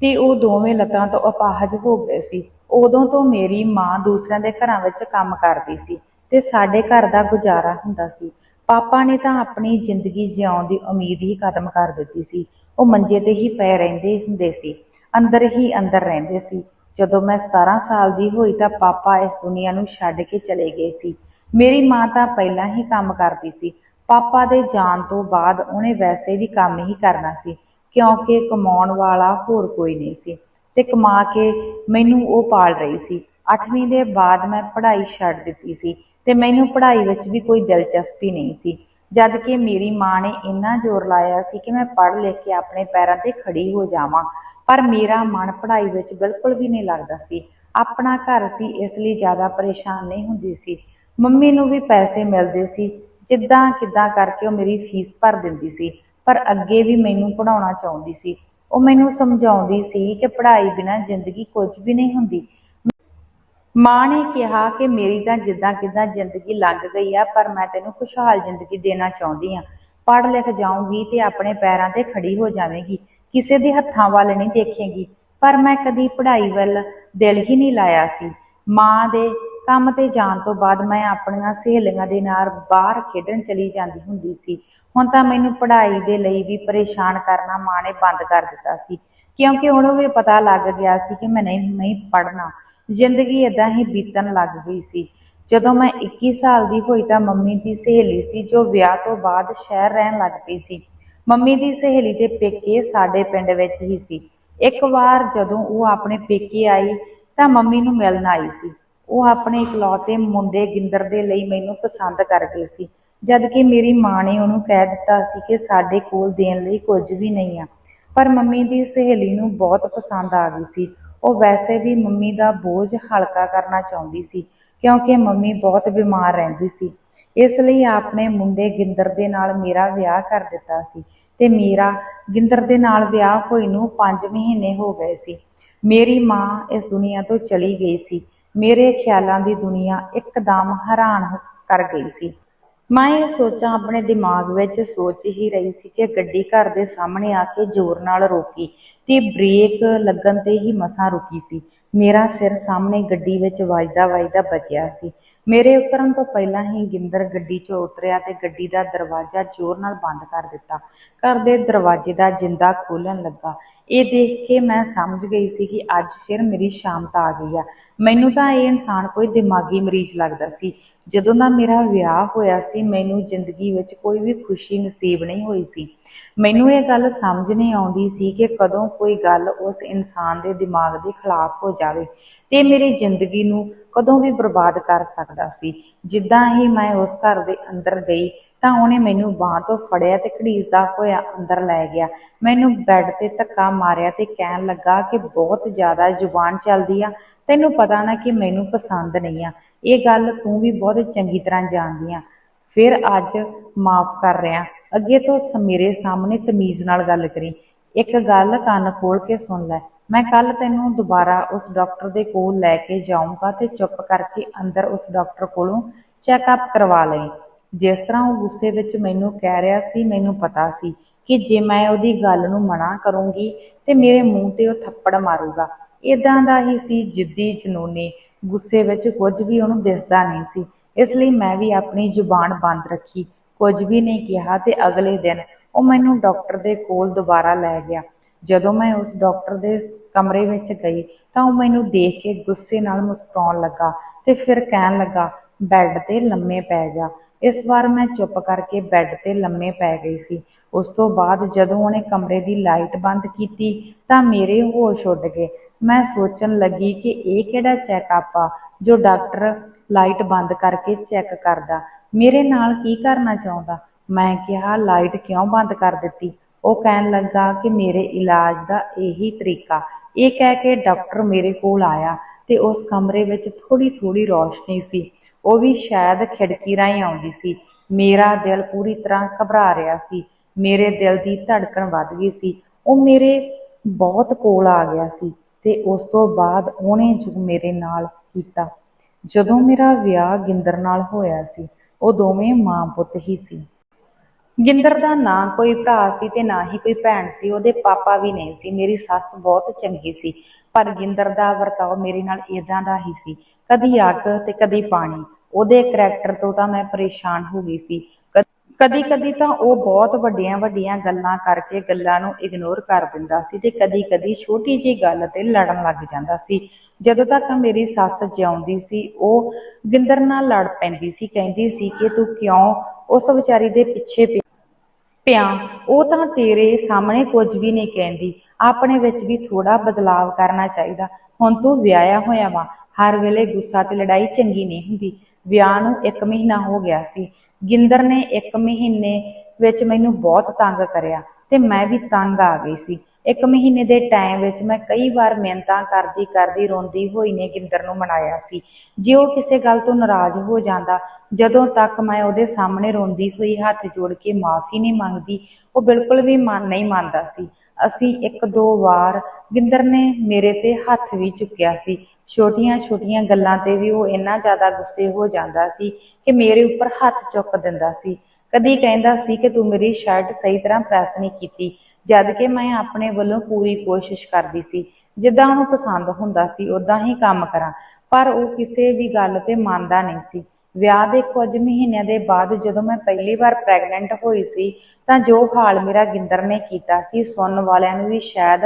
ਤੇ ਉਹ ਦੋਵੇਂ ਲੱਤਾਂ ਤੋਂ ਅਪਾਹਜ ਹੋ ਗਏ ਸੀ। ਉਦੋਂ ਤੋਂ ਮੇਰੀ ਮਾਂ ਦੂਸਰਿਆਂ ਦੇ ਘਰਾਂ ਵਿੱਚ ਕੰਮ ਕਰਦੀ ਸੀ ਤੇ ਸਾਡੇ ਘਰ ਦਾ ਗੁਜ਼ਾਰਾ ਹੁੰਦਾ ਸੀ। ਪਾਪਾ ਨੇ ਤਾਂ ਆਪਣੀ ਜ਼ਿੰਦਗੀ ਜਿਉਣ ਦੀ ਉਮੀਦ ਹੀ ਖਤਮ ਕਰ ਦਿੱਤੀ ਸੀ। ਉਹ ਮੰਜੇ ਤੇ ਹੀ ਪਏ ਰਹਿੰਦੇ ਹੁੰਦੇ ਸੀ। ਅੰਦਰ ਹੀ ਅੰਦਰ ਰਹਿੰਦੇ ਸੀ। ਜਦੋਂ ਮੈਂ 17 ਸਾਲ ਦੀ ਹੋਈ ਤਾਂ ਪਾਪਾ ਇਸ ਦੁਨੀਆ ਨੂੰ ਛੱਡ ਕੇ ਚਲੇ ਗਏ ਸੀ। ਮੇਰੀ ਮਾਂ ਤਾਂ ਪਹਿਲਾਂ ਹੀ ਕੰਮ ਕਰਦੀ ਸੀ। ਪਾਪਾ ਦੇ ਜਾਣ ਤੋਂ ਬਾਅਦ ਉਹਨੇ ਵੈਸੇ ਵੀ ਕੰਮ ਹੀ ਕਰਨਾ ਸੀ, ਕਿਉਂਕਿ ਕਮਾਉਣ ਵਾਲਾ ਹੋਰ ਕੋਈ ਨਹੀਂ ਸੀ। ਤੇ ਕਮਾ ਕੇ ਮੈਨੂੰ ਉਹ ਪਾਲ ਰਹੀ ਸੀ। 8ਵੀਂ ਦੇ ਬਾਅਦ ਮੈਂ ਪੜ੍ਹਾਈ ਛੱਡ ਦਿੱਤੀ ਸੀ। ਤੇ ਮੈਨੂੰ ਪੜ੍ਹਾਈ ਵਿੱਚ ਵੀ ਕੋਈ ਦਿਲਚਸਪੀ ਨਹੀਂ ਸੀ। ਜਦ ਕਿ ਮੇਰੀ ਮਾਂ ਨੇ ਇੰਨਾ ਜ਼ੋਰ ਲਾਇਆ ਸੀ ਕਿ ਮੈਂ ਪੜ੍ਹ ਲਿਖ ਕੇ ਆਪਣੇ ਪੈਰਾਂ ਤੇ ਖੜੀ ਹੋ ਜਾਵਾਂ, ਪਰ ਮੇਰਾ ਮਨ ਪੜ੍ਹਾਈ ਵਿੱਚ ਬਿਲਕੁਲ ਵੀ ਨਹੀਂ ਲੱਗਦਾ ਸੀ। ਆਪਣਾ ਘਰ ਸੀ, ਇਸ ਲਈ ਜ਼ਿਆਦਾ ਪਰੇਸ਼ਾਨ ਨਹੀਂ ਹੁੰਦੀ ਸੀ। ਮੰਮੀ ਨੂੰ ਵੀ ਪੈਸੇ ਮਿਲਦੇ ਸੀ, ਜਿੱਦਾਂ ਕਿੱਦਾਂ ਕਰਕੇ ਉਹ ਮੇਰੀ ਫੀਸ ਭਰ ਦਿੰਦੀ ਸੀ, ਪਰ ਅੱਗੇ ਵੀ ਮੈਨੂੰ ਪੜਾਉਣਾ ਚਾਹੁੰਦੀ ਸੀ। ਉਹ ਮੈਨੂੰ ਸਮਝਾਉਂਦੀ ਸੀ ਕਿ ਪੜ੍ਹਾਈ ਬਿਨਾਂ ਜ਼ਿੰਦਗੀ ਕੁਝ ਵੀ ਨਹੀਂ ਹੁੰਦੀ। ਮਾਂ ਨੇ ਕਿਹਾ ਕਿ ਮੇਰੀ ਤਾਂ ਜਿੱਦਾਂ ਕਿੱਦਾਂ ਜ਼ਿੰਦਗੀ ਲੰਘ ਗਈ ਆ, ਪਰ ਮੈਂ ਤੈਨੂੰ ਖੁਸ਼ਹਾਲ ਜ਼ਿੰਦਗੀ ਦੇਣਾ ਚਾਹੁੰਦੀ ਆ। ਪੜ੍ਹ ਲਿਖ ਜਾਊਂਗੀ ਤੇ ਆਪਣੇ ਪੈਰਾਂ ਤੇ ਖੜੀ ਹੋ ਜਾਵੇਂਗੀ। ਕਿਸੇ ਦੇ ਹੱਥਾਂ ਵੱਲ ਨਹੀਂ ਦੇਖੇਗੀ, ਪਰ ਮੈਂ ਕਦੀ ਪੜ੍ਹਾਈ ਵੱਲ ਦਿਲ ਹੀ ਨਹੀਂ ਲਾਇਆ ਸੀ। ਮਾਂ ਦੇ ਕੰਮ ਤੇ ਜਾਣ ਤੋਂ ਬਾਅਦ ਮੈਂ ਆਪਣੀਆਂ ਸਹੇਲੀਆਂ ਦੇ ਨਾਲ ਬਾਹਰ ਖੇਡਣ ਚਲੀ ਜਾਂਦੀ ਹੁੰਦੀ ਸੀ। ਹੁਣ ਤਾਂ ਮੈਨੂੰ ਪੜ੍ਹਾਈ ਦੇ ਲਈ ਵੀ ਪਰੇਸ਼ਾਨ ਕਰਨਾ ਮਾਂ ਨੇ ਬੰਦ ਕਰ ਦਿੱਤਾ ਸੀ, ਕਿਉਂਕਿ ਉਹਨੂੰ ਵੀ ਪਤਾ ਲੱਗ ਗਿਆ ਸੀ ਕਿ ਮੈਂ ਨਹੀਂ ਨਹੀਂ ਪੜ੍ਹਨਾ। ਜ਼ਿੰਦਗੀ ਇਦਾਂ ਹੀ ਬੀਤਣ ਲੱਗ ਗਈ ਸੀ। ਜਦੋਂ ਮੈਂ 21 ਸਾਲ ਦੀ ਹੋਈ ਤਾਂ ਮੰਮੀ ਦੀ ਸਹੇਲੀ ਸੀ ਜੋ ਵਿਆਹ ਤੋਂ ਬਾਅਦ ਸ਼ਹਿਰ ਰਹਿਣ ਲੱਗ ਪਈ ਸੀ। ਮੰਮੀ ਦੀ ਸਹੇਲੀ ਦੇ ਪੇਕੇ ਸਾਡੇ ਪਿੰਡ ਵਿੱਚ ਹੀ ਸੀ। ਇੱਕ ਵਾਰ ਜਦੋਂ ਉਹ ਆਪਣੇ ਪੇਕੇ ਆਈ ਤਾਂ ਮੰਮੀ ਨੂੰ ਮਿਲਣ ਆਈ ਸੀ। ਉਹ ਆਪਣੇ ਇਕਲੌਤੇ ਮੁੰਡੇ ਗਿੰਦਰ ਦੇ ਲਈ ਮੈਨੂੰ ਪਸੰਦ ਕਰ ਗਏ ਸੀ। ਜਦ ਕਿ ਮੇਰੀ ਮਾਂ ਨੇ ਉਹਨੂੰ ਕਹਿ ਦਿੱਤਾ ਸੀ ਕਿ ਸਾਡੇ ਕੋਲ ਦੇਣ ਲਈ ਕੁਝ ਵੀ ਨਹੀਂ ਆ, ਪਰ ਮੰਮੀ ਦੀ ਸਹੇਲੀ ਨੂੰ ਬਹੁਤ ਪਸੰਦ ਆ ਗਈ ਸੀ। ਉਹ ਵੈਸੇ ਵੀ ਮੰਮੀ ਦਾ ਬੋਝ ਹਲਕਾ ਕਰਨਾ ਚਾਹੁੰਦੀ ਸੀ, ਕਿਉਂਕਿ ਮੰਮੀ ਬਹੁਤ ਬਿਮਾਰ ਰਹਿੰਦੀ ਸੀ। ਇਸ ਲਈ ਆਪਨੇ ਮੁੰਡੇ ਗਿੰਦਰ ਦੇ ਨਾਲ ਮੇਰਾ ਵਿਆਹ ਕਰ ਦਿੱਤਾ ਸੀ ਤੇ ਮੇਰਾ ਗਿੰਦਰ ਦੇ ਨਾਲ ਵਿਆਹ ਹੋਈ ਨੂੰ 5 ਮਹੀਨੇ ਹੋ ਗਏ ਸੀ। ਮੇਰੀ ਮਾਂ ਇਸ ਦੁਨੀਆ ਤੋਂ ਚਲੀ ਗਈ ਸੀ। ਮੇਰੇ ਖਿਆਲਾਂ ਦੀ ਦੁਨੀਆ ਇੱਕਦਮ ਹੈਰਾਨ ਕਰ ਗਈ ਸੀ। ਮੈਂ ਇਹ ਸੋਚਾਂ ਆਪਣੇ ਦਿਮਾਗ ਵਿੱਚ ਸੋਚ ਹੀ ਰਹੀ ਸੀ ਕਿ ਗੱਡੀ ਘਰ ਦੇ ਸਾਹਮਣੇ ਆ ਕੇ ਜ਼ੋਰ ਨਾਲ ਰੋਕੀ ਤੇ ਬ੍ਰੇਕ ਲੱਗਣ ਤੇ ਹੀ ਮਸਾਂ ਰੁਕੀ ਸੀ। ਮੇਰਾ ਸਿਰ ਸਾਹਮਣੇ ਗੱਡੀ ਵਿੱਚ ਵੱਜਦਾ ਵੱਜਦਾ ਬਚਿਆ ਸੀ। ਮੇਰੇ ਉਤਰਨ ਤੋਂ ਪਹਿਲਾਂ ਹੀ ਗਿੰਦਰ ਗੱਡੀ 'ਚੋਂ ਉਤਰਿਆ ਤੇ ਗੱਡੀ ਦਾ ਦਰਵਾਜ਼ਾ ਜ਼ੋਰ ਨਾਲ ਬੰਦ ਕਰ ਦਿੱਤਾ। ਘਰ ਦੇ ਦਰਵਾਜ਼ੇ ਦਾ ਜਿੰਦਾ ਖੋਲਣ ਲੱਗਾ। ਇਹ ਦੇਖ ਕੇ ਮੈਂ ਸਮਝ ਗਈ ਸੀ ਕਿ ਅੱਜ ਫਿਰ ਮੇਰੀ ਸ਼ਾਮਤ ਆ ਗਈ ਆ। ਮੈਨੂੰ ਤਾਂ ਇਹ ਇਨਸਾਨ ਕੋਈ ਦਿਮਾਗੀ ਮਰੀਜ਼ ਲੱਗਦਾ ਸੀ। ਜਦੋਂ ਦਾ ਮੇਰਾ ਵਿਆਹ ਹੋਇਆ ਸੀ, ਮੈਨੂੰ ਜ਼ਿੰਦਗੀ ਵਿੱਚ ਕੋਈ ਵੀ ਖੁਸ਼ੀ ਨਸੀਬ ਨਹੀਂ ਹੋਈ ਸੀ। ਮੈਨੂੰ ਇਹ ਗੱਲ ਸਮਝ ਨਹੀਂ ਆਉਂਦੀ ਸੀ ਕਿ ਕਦੋਂ ਕੋਈ ਗੱਲ ਉਸ ਇਨਸਾਨ ਦੇ ਦਿਮਾਗ ਦੇ ਖਿਲਾਫ ਹੋ ਜਾਵੇ ਤੇ ਮੇਰੀ ਜ਼ਿੰਦਗੀ ਨੂੰ ਕਦੋਂ ਵੀ ਬਰਬਾਦ ਕਰ ਸਕਦਾ ਸੀ। ਜਿੱਦਾਂ ਹੀ ਮੈਂ ਉਸ ਘਰ ਦੇ ਅੰਦਰ ਗਈ, ਤਾਂ ਉਹਨੇ ਮੈਨੂੰ ਬਾਹ ਤੋਂ ਫੜਿਆ ਤੇ ਘੜੀਸਦਾ ਹੋਇਆ ਅੰਦਰ ਲੈ ਗਿਆ। ਮੈਨੂੰ ਬੈੱਡ ਤੇ ਧੱਕਾ ਮਾਰਿਆ ਤੇ ਕਹਿਣ ਲੱਗਾ ਕਿ ਬਹੁਤ ਜ਼ਿਆਦਾ ਜ਼ੁਬਾਨ ਚੱਲਦੀ ਆ, ਤੈਨੂੰ ਪਤਾ ਨਾ ਕਿ ਮੈਨੂੰ ਪਸੰਦ ਨਹੀਂ ਆ। ਇਹ ਗੱਲ ਤੂੰ ਵੀ ਬਹੁਤ ਚੰਗੀ ਤਰ੍ਹਾਂ ਜਾਣਦੀ ਆ। ਫਿਰ ਅੱਜ ਮਾਫ ਕਰ ਰਿਹਾ। ਅੱਗੇ ਤੋਂ ਮੇਰੇ ਸਾਹਮਣੇ ਤਮੀਜ਼ ਨਾਲ ਗੱਲ ਕਰੀ। ਇੱਕ ਗੱਲ ਕੰਨ ਖੋਲ ਕੇ ਸੁਣ ਲੈ। ਮੈਂ ਕੱਲ ਤੈਨੂੰ ਦੁਬਾਰਾ ਉਸ ਡਾਕਟਰ ਦੇ ਕੋਲ ਲੈ ਕੇ ਜਾਊਂਗਾ ਤੇ ਚੁੱਪ ਕਰਕੇ ਅੰਦਰ ਉਸ ਡਾਕਟਰ ਕੋਲੋਂ ਚੈੱਕਅਪ ਕਰਵਾ ਲਈ। ਜਿਸ ਤਰ੍ਹਾਂ ਉਹ ਗੁੱਸੇ ਵਿੱਚ ਮੈਨੂੰ ਕਹਿ ਰਿਹਾ ਸੀ, ਮੈਨੂੰ ਪਤਾ ਸੀ ਕਿ ਜੇ ਮੈਂ ਉਹਦੀ ਗੱਲ ਨੂੰ ਮਨਾ ਕਰੂੰਗੀ ਤੇ ਮੇਰੇ ਮੂੰਹ ਤੇ ਉਹ ਥੱਪੜ ਮਾਰੂਗਾ। ਇਦਾਂ ਦਾ ਹੀ ਸੀ ਜਿੱਦੀ ਜਨੂਨੀ। ਗੁੱਸੇ ਵਿੱਚ ਕੁਝ ਵੀ ਉਹਨੂੰ ਦਿਸਦਾ ਨਹੀਂ ਸੀ। ਇਸ ਲਈ ਮੈਂ ਵੀ ਆਪਣੀ ਜ਼ੁਬਾਨ ਬੰਦ ਰੱਖੀ। ਕੁਝ ਵੀ ਨਹੀਂ ਕਿਹਾ ਤੇ ਅਗਲੇ ਦਿਨ ਉਹ ਮੈਨੂੰ ਡਾਕਟਰ ਦੇ ਕੋਲ ਦੁਬਾਰਾ ਲੈ ਗਿਆ। ਜਦੋਂ ਮੈਂ ਉਸ ਡਾਕਟਰ ਦੇ ਕਮਰੇ ਵਿੱਚ ਗਈ ਤਾਂ ਉਹ ਮੈਨੂੰ ਦੇਖ ਕੇ ਗੁੱਸੇ ਨਾਲ ਮੁਸਕਰਾਉਣ ਲੱਗਾ ਤੇ ਫਿਰ ਕਹਿਣ ਲੱਗਾ, ਬੈੱਡ ਤੇ ਲੰਮੇ ਪੈ ਜਾ। ਇਸ ਵਾਰ ਮੈਂ ਚੁੱਪ ਕਰਕੇ ਬੈੱਡ ਤੇ ਲੰਮੇ ਪੈ ਗਈ ਸੀ। ਉਸ ਤੋਂ ਬਾਅਦ ਜਦੋਂ ਉਹਨੇ ਕਮਰੇ ਦੀ ਲਾਈਟ ਬੰਦ ਕੀਤੀ ਤਾਂ ਮੇਰੇ ਹੋਸ਼ ਉੱਡ ਗਏ। ਮੈਂ ਸੋਚਣ ਲੱਗੀ ਕਿ ਇਹ ਕਿਹੜਾ ਚੈੱਕਅਪ ਆ ਜੋ ਡਾਕਟਰ ਲਾਈਟ ਬੰਦ ਕਰਕੇ ਚੈੱਕ ਕਰਦਾ। ਮੇਰੇ ਨਾਲ ਕੀ ਕਰਨਾ ਚਾਹੁੰਦਾ? ਮੈਂ ਕਿਹਾ, ਲਾਈਟ ਕਿਉਂ ਬੰਦ ਕਰ ਦਿੱਤੀ? ਉਹ ਕਹਿਣ ਲੱਗਾ ਕਿ ਮੇਰੇ ਇਲਾਜ ਦਾ ਇਹੀ ਤਰੀਕਾ। ਇਹ ਕਹਿ ਕੇ ਡਾਕਟਰ ਮੇਰੇ ਕੋਲ ਆਇਆ ਤੇ ਉਸ ਕਮਰੇ ਵਿੱਚ ਥੋੜੀ ਥੋੜੀ ਰੋਸ਼ਨੀ ਸੀ। ਉਹ ਵੀ ਸ਼ਾਇਦ ਖਿੜਕੀ ਰਾਹੀਂ ਆਉਂਦੀ ਸੀ। ਮੇਰਾ ਦਿਲ ਪੂਰੀ ਤਰ੍ਹਾਂ ਘਬਰਾ ਰਿਹਾ ਸੀ। ਮੇਰੇ ਦਿਲ ਦੀ ਧੜਕਣ ਵੱਧ ਗਈ ਸੀ। ਉਹ ਮੇਰੇ ਬਹੁਤ ਕੋਲ ਆ ਗਿਆ ਸੀ। ਤੇ ਉਸ ਤੋਂ ਬਾਅਦ ਉਹਨੇ ਜੋ ਮੇਰੇ ਨਾਲ ਕੀਤਾ। ਜਦੋਂ ਮੇਰਾ ਵਿਆਹ ਗਿੰਦਰ ਨਾਲ ਹੋਇਆ ਸੀ, ਉਹ ਦੋਵੇਂ ਮਾਂ ਪੁੱਤ ਹੀ ਸੀ। ਗਿੰਦਰ ਦਾ ਨਾ ਕੋਈ ਭਰਾ ਸੀ ਤੇ ਨਾ ਹੀ ਕੋਈ ਭੈਣ ਸੀ, ਉਹਦੇ ਪਾਪਾ ਵੀ ਨਹੀਂ ਸੀ। ਮੇਰੀ ਸੱਸ ਬਹੁਤ ਚੰਗੀ ਸੀ, ਪਰ ਗਿੰਦਰ ਦਾ ਵਰਤਾਓ ਮੇਰੇ ਨਾਲ ਇਦਾਂ ਦਾ ਹੀ ਸੀ। ਕਦੀ ਅੱਗ ਤੇ ਕਦੀ ਪਾਣੀ, ਉਹਦੇ ਕਰੈਕਟਰ ਤੋਂ ਤਾਂ ਮੈਂ ਪਰੇਸ਼ਾਨ ਹੋ ਗਈ ਸੀ। ਕਦੀ ਕਦੀ ਤਾਂ ਉਹ ਬਹੁਤ ਵੱਡੀਆਂ ਵੱਡੀਆਂ ਗੱਲਾਂ ਕਰਕੇ ਗੱਲਾਂ ਨੂੰ ਇਗਨੋਰ ਕਰ ਦਿੰਦਾ ਸੀ ਤੇ ਕਦੀ ਕਦੀ ਛੋਟੀ ਜਿਹੀ ਗੱਲ ਤੇ ਲੜਨ ਲੱਗ ਜਾਂਦਾ ਸੀ। ਜਦੋਂ ਤੱਕ ਮੇਰੀ ਸੱਸ ਜਿਉਂਦੀ ਸੀ, ਉਹ ਗਿੰਦਰ ਨਾਲ ਲੜ ਪੈਂਦੀ ਸੀ, ਕਹਿੰਦੀ ਸੀ ਕਿ ਤੂੰ ਕਿਉਂ ਉਸ ਵਿਚਾਰੀ ਦੇ ਪਿੱਛੇ ਪਿਆ ਉਹ ਤਾਂ ਤੇਰੇ ਸਾਹਮਣੇ ਕੁਝ ਵੀ ਨਹੀਂ ਕਹਿੰਦੀ। ਆਪਣੇ ਵਿੱਚ ਵੀ ਥੋੜਾ ਬਦਲਾਵ ਕਰਨਾ ਚਾਹੀਦਾ। ਹੁਣ ਤੂੰ ਵਿਆਹਿਆ ਹੋਇਆ ਵਾ। ਹਰ ਵੇਲੇ ਗੁੱਸਾ ਤੇ ਲੜਾਈ ਚੰਗੀ ਨਹੀਂ ਹੁੰਦੀ। ਵਿਆਹ ਨੂੰ 1 ਮਹੀਨਾ ਹੋ ਗਿਆ ਸੀ। ਗਿੰਦਰ ਨੇ 1 ਮਹੀਨੇ ਵਿੱਚ ਮੈਨੂੰ ਬਹੁਤ ਤੰਗ ਕਰਿਆ ਤੇ ਮੈਂ ਵੀ ਤੰਗ ਆ ਗਈ ਸੀ। ਇੱਕ ਮਹੀਨੇ ਦੇ ਟਾਈਮ ਵਿੱਚ ਮੈਂ ਕਈ ਵਾਰ ਮਿਹਨਤਾਂ ਕਰਦੀ ਕਰਦੀ ਰੋਂਦੀ ਹੋਈ ਨੇ ਗਿੰਦਰ ਨੂੰ ਮਨਾਇਆ ਸੀ। ਜੇ ਉਹ ਕਿਸੇ ਗੱਲ ਤੋਂ ਨਾਰਾਜ਼ ਹੋ ਜਾਂਦਾ, ਜਦੋਂ ਤੱਕ ਮੈਂ ਉਹਦੇ ਸਾਹਮਣੇ ਰੋਂਦੀ ਹੋਈ ਹੱਥ ਜੋੜ ਕੇ ਮਾਫੀ ਨਹੀਂ ਮੰਗਦੀ, ਉਹ ਬਿਲਕੁਲ ਵੀ ਮਨ ਨਹੀਂ ਮੰਨਦਾ ਸੀ। ਅਸੀਂ ਇੱਕ ਦੋ ਵਾਰ ਗਿੰਦਰ ਨੇ ਮੇਰੇ ਤੇ ਹੱਥ ਵੀ ਚੁੱਕਿਆ ਸੀ। ਛੋਟੀਆਂ ਛੋਟੀਆਂ ਗੱਲਾਂ ਤੇ ਵੀ ਉਹ ਇੰਨਾ ਜ਼ਿਆਦਾ ਗੁੱਸੇ ਹੋ ਜਾਂਦਾ ਸੀ ਕਿ ਮੇਰੇ ਉੱਪਰ ਹੱਥ ਚੁੱਕ ਦਿੰਦਾ ਸੀ। ਕਦੀ ਕਹਿੰਦਾ ਸੀ ਕਿ ਤੂੰ ਮੇਰੀ ਸ਼ਰਟ ਸਹੀ ਤਰ੍ਹਾਂ ਪ੍ਰੈਸ ਨਹੀਂ ਕੀਤੀ, ਜਦ ਕਿ ਮੈਂ ਆਪਣੇ ਵੱਲੋਂ ਪੂਰੀ ਕੋਸ਼ਿਸ਼ ਕਰਦੀ ਸੀ। ਜਿੱਦਾਂ ਉਹਨੂੰ ਪਸੰਦ ਹੁੰਦਾ ਸੀ ਉਦਾਂ ਹੀ ਕੰਮ ਕਰਾਂ, ਪਰ ਉਹ ਕਿਸੇ ਵੀ ਗੱਲ ਤੇ ਮੰਨਦਾ ਨਹੀਂ ਸੀ। ਵਿਆਹ ਦੇ ਕੁਝ ਮਹੀਨਿਆਂ ਦੇ ਬਾਅਦ ਜਦੋਂ ਮੈਂ ਪਹਿਲੀ ਵਾਰ ਪ੍ਰੈਗਨੈਂਟ ਹੋਈ ਸੀ, ਤਾਂ ਜੋ ਹਾਲ ਮੇਰਾ ਗਿੰਦਰ ਨੇ ਕੀਤਾ ਸੀ, ਸੁਣਨ ਵਾਲਿਆਂ ਨੂੰ ਵੀ ਸ਼ਾਇਦ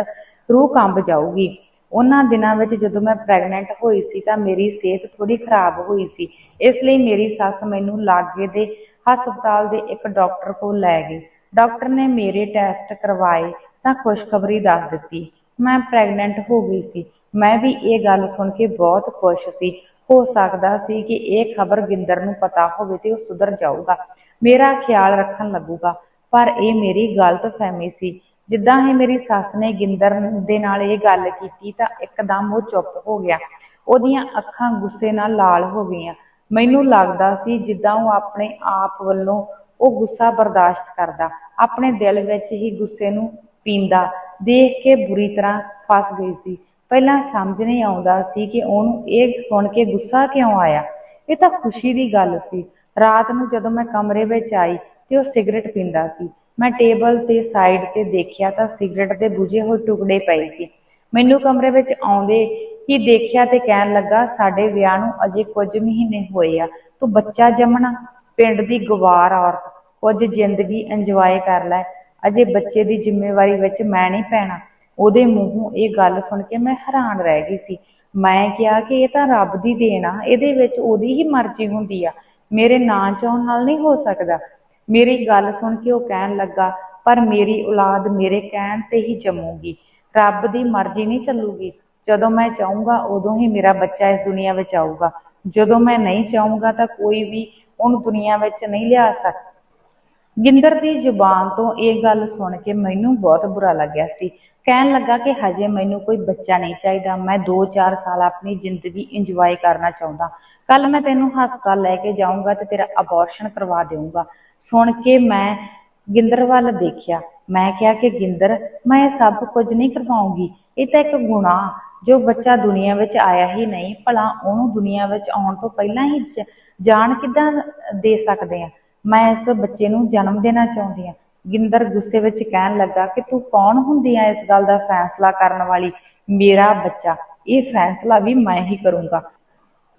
ਰੂਹ ਕੰਬ ਜਾਊਗੀ। ਉਹਨਾਂ ਦਿਨਾਂ ਵਿੱਚ ਜਦੋਂ ਮੈਂ ਪ੍ਰੈਗਨੈਂਟ ਹੋਈ ਸੀ ਤਾਂ ਮੇਰੀ ਸਿਹਤ ਥੋੜੀ ਖਰਾਬ ਹੋਈ ਸੀ। ਇਸ ਲਈ ਮੇਰੀ ਸੱਸ ਮੈਨੂੰ ਲਾਗੇ ਦੇ ਹਸਪਤਾਲ ਦੇ ਇੱਕ ਡਾਕਟਰ ਕੋਲ ਲੈ ਗਈ। ਡਾਕਟਰ ਨੇ ਮੇਰੇ ਟੈਸਟ ਕਰਵਾਏ ਤਾਂ ਖੁਸ਼ਖਬਰੀ ਦੱਸ ਦਿੱਤੀ। ਮੈਂ ਪ੍ਰੈਗਨੈਂਟ ਹੋ ਗਈ ਸੀ। ਮੈਂ ਵੀ ਇਹ ਗੱਲ ਸੁਣ ਕੇ ਬਹੁਤ ਖੁਸ਼ ਸੀ। ਹੋ ਸਕਦਾ ਸੀ ਕਿ ਇਹ ਖਬਰ ਗਿੰਦਰ ਨੂੰ ਪਤਾ ਹੋਵੇ ਤੇ ਉਹ ਸੁਧਰ ਜਾਊਗਾ। ਮੇਰਾ ਖਿਆਲ ਰੱਖਣ ਲੱਗੂਗਾ, ਪਰ ਇਹ ਮੇਰੀ ਗਲਤ ਫਹਿਮੀ ਸੀ। ਜਿੱਦਾਂ ਹੀ ਮੇਰੀ ਸੱਸ ਨੇ ਗਿੰਦਰ ਦੇ ਨਾਲ ਇਹ ਗੱਲ ਕੀਤੀ ਤਾਂ ਇੱਕਦਮ ਉਹ ਚੁੱਪ ਹੋ ਗਿਆ। ਉਹਦੀਆਂ ਅੱਖਾਂ ਗੁੱਸੇ ਨਾਲ ਲਾਲ ਹੋ ਗਈਆਂ। ਮੈਨੂੰ ਲੱਗਦਾ ਸੀ ਜਿੱਦਾਂ ਉਹ ਆਪਣੇ ਆਪ ਵੱਲੋਂ ਉਹ ਗੁੱਸਾ ਬਰਦਾਸ਼ਤ ਕਰਦਾ। ਆਪਣੇ ਦਿਲ ਵਿੱਚ ਹੀ ਗੁੱਸੇ ਨੂੰ ਪੀਂਦਾ। ਦੇਖ ਕੇ ਬੁਰੀ ਤਰ੍ਹਾਂ ਫਸ ਗਈ ਸੀ। ਪਹਿਲਾਂ ਸਮਝ ਨਹੀਂ ਆਉਂਦਾ ਸੀ ਕਿ ਉਹਨੂੰ ਇਹ ਸੁਣ ਕੇ ਗੁੱਸਾ ਕਿਉਂ ਆਇਆ। ਇਹ ਤਾਂ ਖੁਸ਼ੀ ਦੀ ਗੱਲ ਸੀ। ਰਾਤ ਨੂੰ ਜਦੋਂ ਮੈਂ ਕਮਰੇ ਵਿੱਚ ਆਈ ਤੇ ਉਹ ਸਿਗਰਟ ਪੀਂਦਾ ਸੀ। ਮੈਂ ਟੇਬਲ ਤੇ ਸਾਈਡ ਤੇ ਦੇਖਿਆ ਤਾਂ ਸਿਗਰਟ ਦੇ ਬੁਝੇ ਹੋਏ ਟੁਕੜੇ ਪਏ ਸੀ। ਮੈਨੂੰ ਕਮਰੇ ਵਿੱਚ ਆਉਂਦੇ ਹੀ ਦੇਖਿਆ ਤੇ ਕਹਿਣ ਲੱਗਾ, ਸਾਡੇ ਵਿਆਹ ਨੂੰ ਅਜੇ ਕੁਝ ਮਹੀਨੇ ਹੋਏ ਆ, ਤੂੰ ਬੱਚਾ ਜੰਮਣਾ, ਪਿੰਡ ਦੀ ਗਵਾਰ ਔਰਤ, ਕੁਝ ਜ਼ਿੰਦਗੀ ਇੰਜੋਏ ਕਰ ਲੈ। ਅਜੇ ਬੱਚੇ ਦੀ ਜ਼ਿੰਮੇਵਾਰੀ ਵਿੱਚ ਮੈਂ ਨਹੀਂ ਪੈਣਾ। ਉਹਦੇ ਮੂੰਹੋਂ ਇਹ ਗੱਲ ਸੁਣ ਕੇ ਮੈਂ ਹੈਰਾਨ ਰਹਿ ਗਈ ਸੀ। ਮੈਂ ਕਿਹਾ ਕਿ ਇਹ ਤਾਂ ਰੱਬ ਦੀ ਦੇਣ ਆ, ਇਹਦੇ ਵਿੱਚ ਉਹਦੀ ਹੀ ਮਰਜ਼ੀ ਹੁੰਦੀ ਆ। ਮੇਰੇ ਨਾਂ ਚਾਹਣ ਨਾਲ ਨਹੀਂ ਹੋ ਸਕਦਾ। ਮੇਰੀ ਗੱਲ ਸੁਣ ਕੇ ਉਹ ਕਹਿਣ ਲੱਗਾ, ਪਰ ਮੇਰੀ ਔਲਾਦ ਮੇਰੇ ਕਹਿਣ ਤੇ ਹੀ ਜੰਮੂਗੀ। ਰੱਬ ਦੀ ਮਰਜ਼ੀ ਨਹੀਂ ਚੱਲੂਗੀ। ਜਦੋਂ ਮੈਂ ਚਾਹੂੰਗਾ, ਉਦੋਂ ਹੀ ਮੇਰਾ ਬੱਚਾ ਇਸ ਦੁਨੀਆ ਵਿੱਚ ਆਊਗਾ। ਜਦੋਂ ਮੈਂ ਨਹੀਂ ਚਾਹੂੰਗਾ ਤਾਂ ਕੋਈ ਵੀ ਉਹਨੂੰ ਦੁਨੀਆ ਵਿੱਚ ਨਹੀਂ ਲਿਆ ਸਕਦਾ ਗਿੰਦਰ ਦੀ ਜ਼ੁਬਾਨ ਤੋਂ ਇਹ ਗੱਲ ਸੁਣ ਕੇ ਮੈਨੂੰ ਬਹੁਤ ਬੁਰਾ ਲੱਗਿਆ ਸੀ। ਕਹਿਣ ਲੱਗਾ ਕਿ ਹਜੇ ਮੈਨੂੰ ਕੋਈ ਬੱਚਾ ਨਹੀਂ ਚਾਹੀਦਾ। ਮੈਂ 2-4 ਸਾਲ ਆਪਣੀ ਜ਼ਿੰਦਗੀ ਇੰਜੋਏ ਕਰਨਾ ਚਾਹੁੰਦਾ। ਕੱਲ ਮੈਂ ਤੈਨੂੰ ਹਸਪਤਾਲ ਲੈ ਕੇ ਜਾਊਂਗਾ ਤੇ ਤੇਰਾ ਅਬੋਰਸ਼ਨ ਕਰਵਾ ਦੇਊਂਗਾ। ਸੁਣ ਕੇ ਮੈਂ ਗਿੰਦਰ ਵੱਲ ਦੇਖਿਆ। ਮੈਂ ਕਿਹਾ ਕਿ ਗਿੰਦਰ, ਮੈਂ ਇਹ ਸਭ ਕੁਝ ਨਹੀਂ ਕਰਵਾਉਂਗੀ। ਇਹ ਤਾਂ ਇੱਕ ਗੁਨਾਹ, ਜੋ ਬੱਚਾ ਦੁਨੀਆ ਵਿੱਚ ਆਇਆ ਹੀ ਨਹੀਂ। ਭਲਾ ਉਹਨੂੰ ਦੁਨੀਆ ਵਿੱਚ ਆਉਣ ਤੋਂ ਪਹਿਲਾਂ ਹੀ ਜਾਣ ਜਾਨ ਕਿੱਦਾਂ ਦੇ ਸਕਦੇ ਆ? ਮੈਂ ਇਸ ਬੱਚੇ ਨੂੰ ਜਨਮ ਦੇਣਾ ਚਾਹੁੰਦੀ ਹਾਂ। ਗਿੰਦਰ ਗੁੱਸੇ ਵਿੱਚ ਕਹਿਣ ਲੱਗਾ ਕਿ ਤੂੰ ਕੌਣ ਹੁੰਦੀ ਆ ਇਸ ਗੱਲ ਦਾ ਫੈਸਲਾ ਕਰਨ ਵਾਲੀ? ਮੇਰਾ ਬੱਚਾ, ਇਹ ਫੈਸਲਾ ਵੀ ਮੈਂ ਹੀ ਕਰੂੰਗਾ।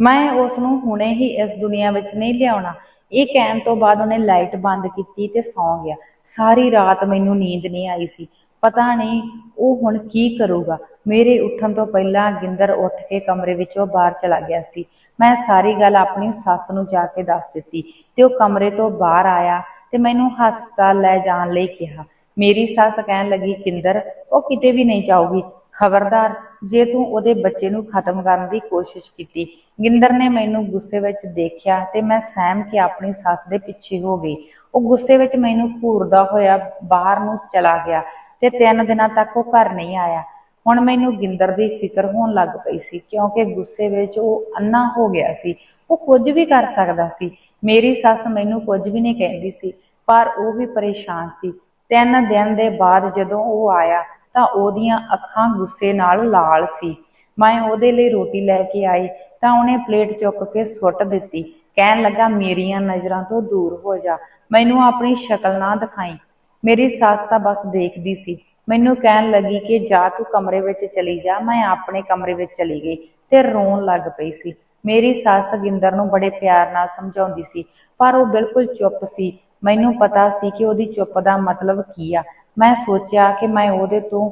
ਮੈਂ ਉਸ ਨੂੰ ਹੁਣੇ ਹੀ ਇਸ ਦੁਨੀਆ ਵਿੱਚ ਨਹੀਂ ਲਿਆਉਣਾ। ਇਹ ਕਹਿਣ ਤੋਂ ਬਾਅਦ ਉਹਨੇ ਲਾਈਟ ਬੰਦ ਕੀਤੀ ਤੇ ਸੌਂ ਗਿਆ। ਸਾਰੀ ਰਾਤ ਮੈਨੂੰ ਨੀਂਦ ਨਹੀਂ ਆਈ ਸੀ। ਪਤਾ ਨਹੀਂ ਉਹ ਹੁਣ ਕੀ ਕਰੂਗਾ। ਮੇਰੇ ਉੱਠਣ ਤੋਂ ਪਹਿਲਾਂ ਗਿੰਦਰ ਉੱਠ ਕੇ ਕਮਰੇ ਵਿੱਚੋਂ ਬਾਹਰ ਚਲਾ ਗਿਆ ਸੀ। ਮੈਂ ਸਾਰੀ ਗੱਲ ਆਪਣੀ ਸੱਸ ਨੂੰ ਜਾ ਕੇ ਦੱਸ ਦਿੱਤੀ ਤੇ ਉਹ ਕਮਰੇ ਤੋਂ ਬਾਹਰ ਆਇਆ ਤੇ ਮੈਨੂੰ ਹਸਪਤਾਲ ਲੈ ਜਾਣ ਲਈ ਕਿਹਾ। ਮੇਰੀ ਸੱਸ ਕਹਿਣ ਲੱਗੀ ਕਿੰਦਰ ਉਹ ਕਿਤੇ ਵੀ ਨਹੀਂ ਜਾਊਗੀ। ਖਬਰਦਾਰ, ਜੇ ਤੂੰ ਉਹਦੇ ਬੱਚੇ ਨੂੰ ਖਤਮ ਕਰਨ ਦੀ ਕੋਸ਼ਿਸ਼ ਕੀਤੀ। ਗਿੰਦਰ ਨੇ ਮੈਨੂੰ ਗੁੱਸੇ ਵਿੱਚ ਦੇਖਿਆ ਤੇ ਮੈਂ ਸਹਿਮ ਕੇ ਆਪਣੀ ਸੱਸ ਦੇ ਪਿੱਛੇ ਹੋ ਗਈ। ਉਹ ਗੁੱਸੇ ਵਿੱਚ ਮੈਨੂੰ ਘੂਰਦਾ ਹੋਇਆ ਬਾਹਰ ਨੂੰ ਚਲਾ ਗਿਆ। ਤੇ ਤਿੰਨ ਦਿਨਾਂ ਤੱਕ ਉਹ ਘਰ ਨਹੀਂ ਆਇਆ। ਹੁਣ ਮੈਨੂੰ ਗਿੰਦਰ ਦੀ ਫਿਕਰ ਹੋਣ ਲੱਗ ਪਈ ਸੀ, ਕਿਉਂਕਿ ਗੁੱਸੇ ਵਿੱਚ ਉਹ ਅੰਨਾ ਹੋ ਗਿਆ ਸੀ। ਉਹ ਕੁਝ ਵੀ ਕਰ ਸਕਦਾ ਸੀ। ਮੇਰੀ ਸੱਸ ਮੈਨੂੰ ਕੁਝ ਵੀ ਨਹੀਂ ਕਹਿੰਦੀ ਸੀ, ਪਰ ਉਹ ਵੀ ਪਰੇਸ਼ਾਨ ਸੀ। ਤਿੰਨ ਦਿਨ ਦੇ ਬਾਅਦ ਜਦੋਂ ਉਹ ਆਇਆ, ਤਾਂ ਉਹਦੀਆਂ ਅੱਖਾਂ ਗੁੱਸੇ ਨਾਲ ਲਾਲ ਸੀ। ਮੈਂ ਉਹਦੇ ਲਈ ਰੋਟੀ ਲੈ ਕੇ ਆਈ, ਤਾਂ ਉਹਨੇ ਪਲੇਟ ਚੁੱਕ ਕੇ ਸੁੱਟ ਦਿੱਤੀ। ਕਹਿਣ ਲੱਗਾ, ਮੇਰੀਆਂ ਨਜ਼ਰਾਂ ਤੋਂ ਦੂਰ ਹੋ ਜਾ। ਮੈਨੂੰ ਆਪਣੀ ਸ਼ਕਲ ਨਾ ਦਿਖਾਈ। ਮੇਰੀ ਸੱਸ ਤਾਂ ਬਸ ਦੇਖਦੀ ਸੀ। ਮੈਨੂੰ ਕਹਿਣ ਲੱਗੀ ਕਿ ਜਾ ਤੂੰ ਕਮਰੇ ਵਿੱਚ ਚਲੀ ਜਾ, ਮੈਂ ਆਪਣੇ ਕਮਰੇ ਵਿੱਚ ਚਲੀ ਗਈ ਤੇ ਰੋਣ ਲੱਗ ਪਈ ਸੀ। ਮੇਰੀ ਸੱਸ ਗਿੰਦਰ ਨੂੰ ਬੜੇ ਪਿਆਰ ਨਾਲ ਸਮਝਾਉਂਦੀ ਸੀ, ਪਰ ਉਹ ਬਿਲਕੁਲ ਚੁੱਪ ਸੀ। ਮੈਨੂੰ ਪਤਾ ਸੀ ਕਿ ਉਹਦੀ ਚੁੱਪ ਦਾ ਮਤਲਬ ਕੀ ਆ। ਮੈਂ ਸੋਚਿਆ ਕਿ ਮੈਂ ਉਹਦੇ ਤੋਂ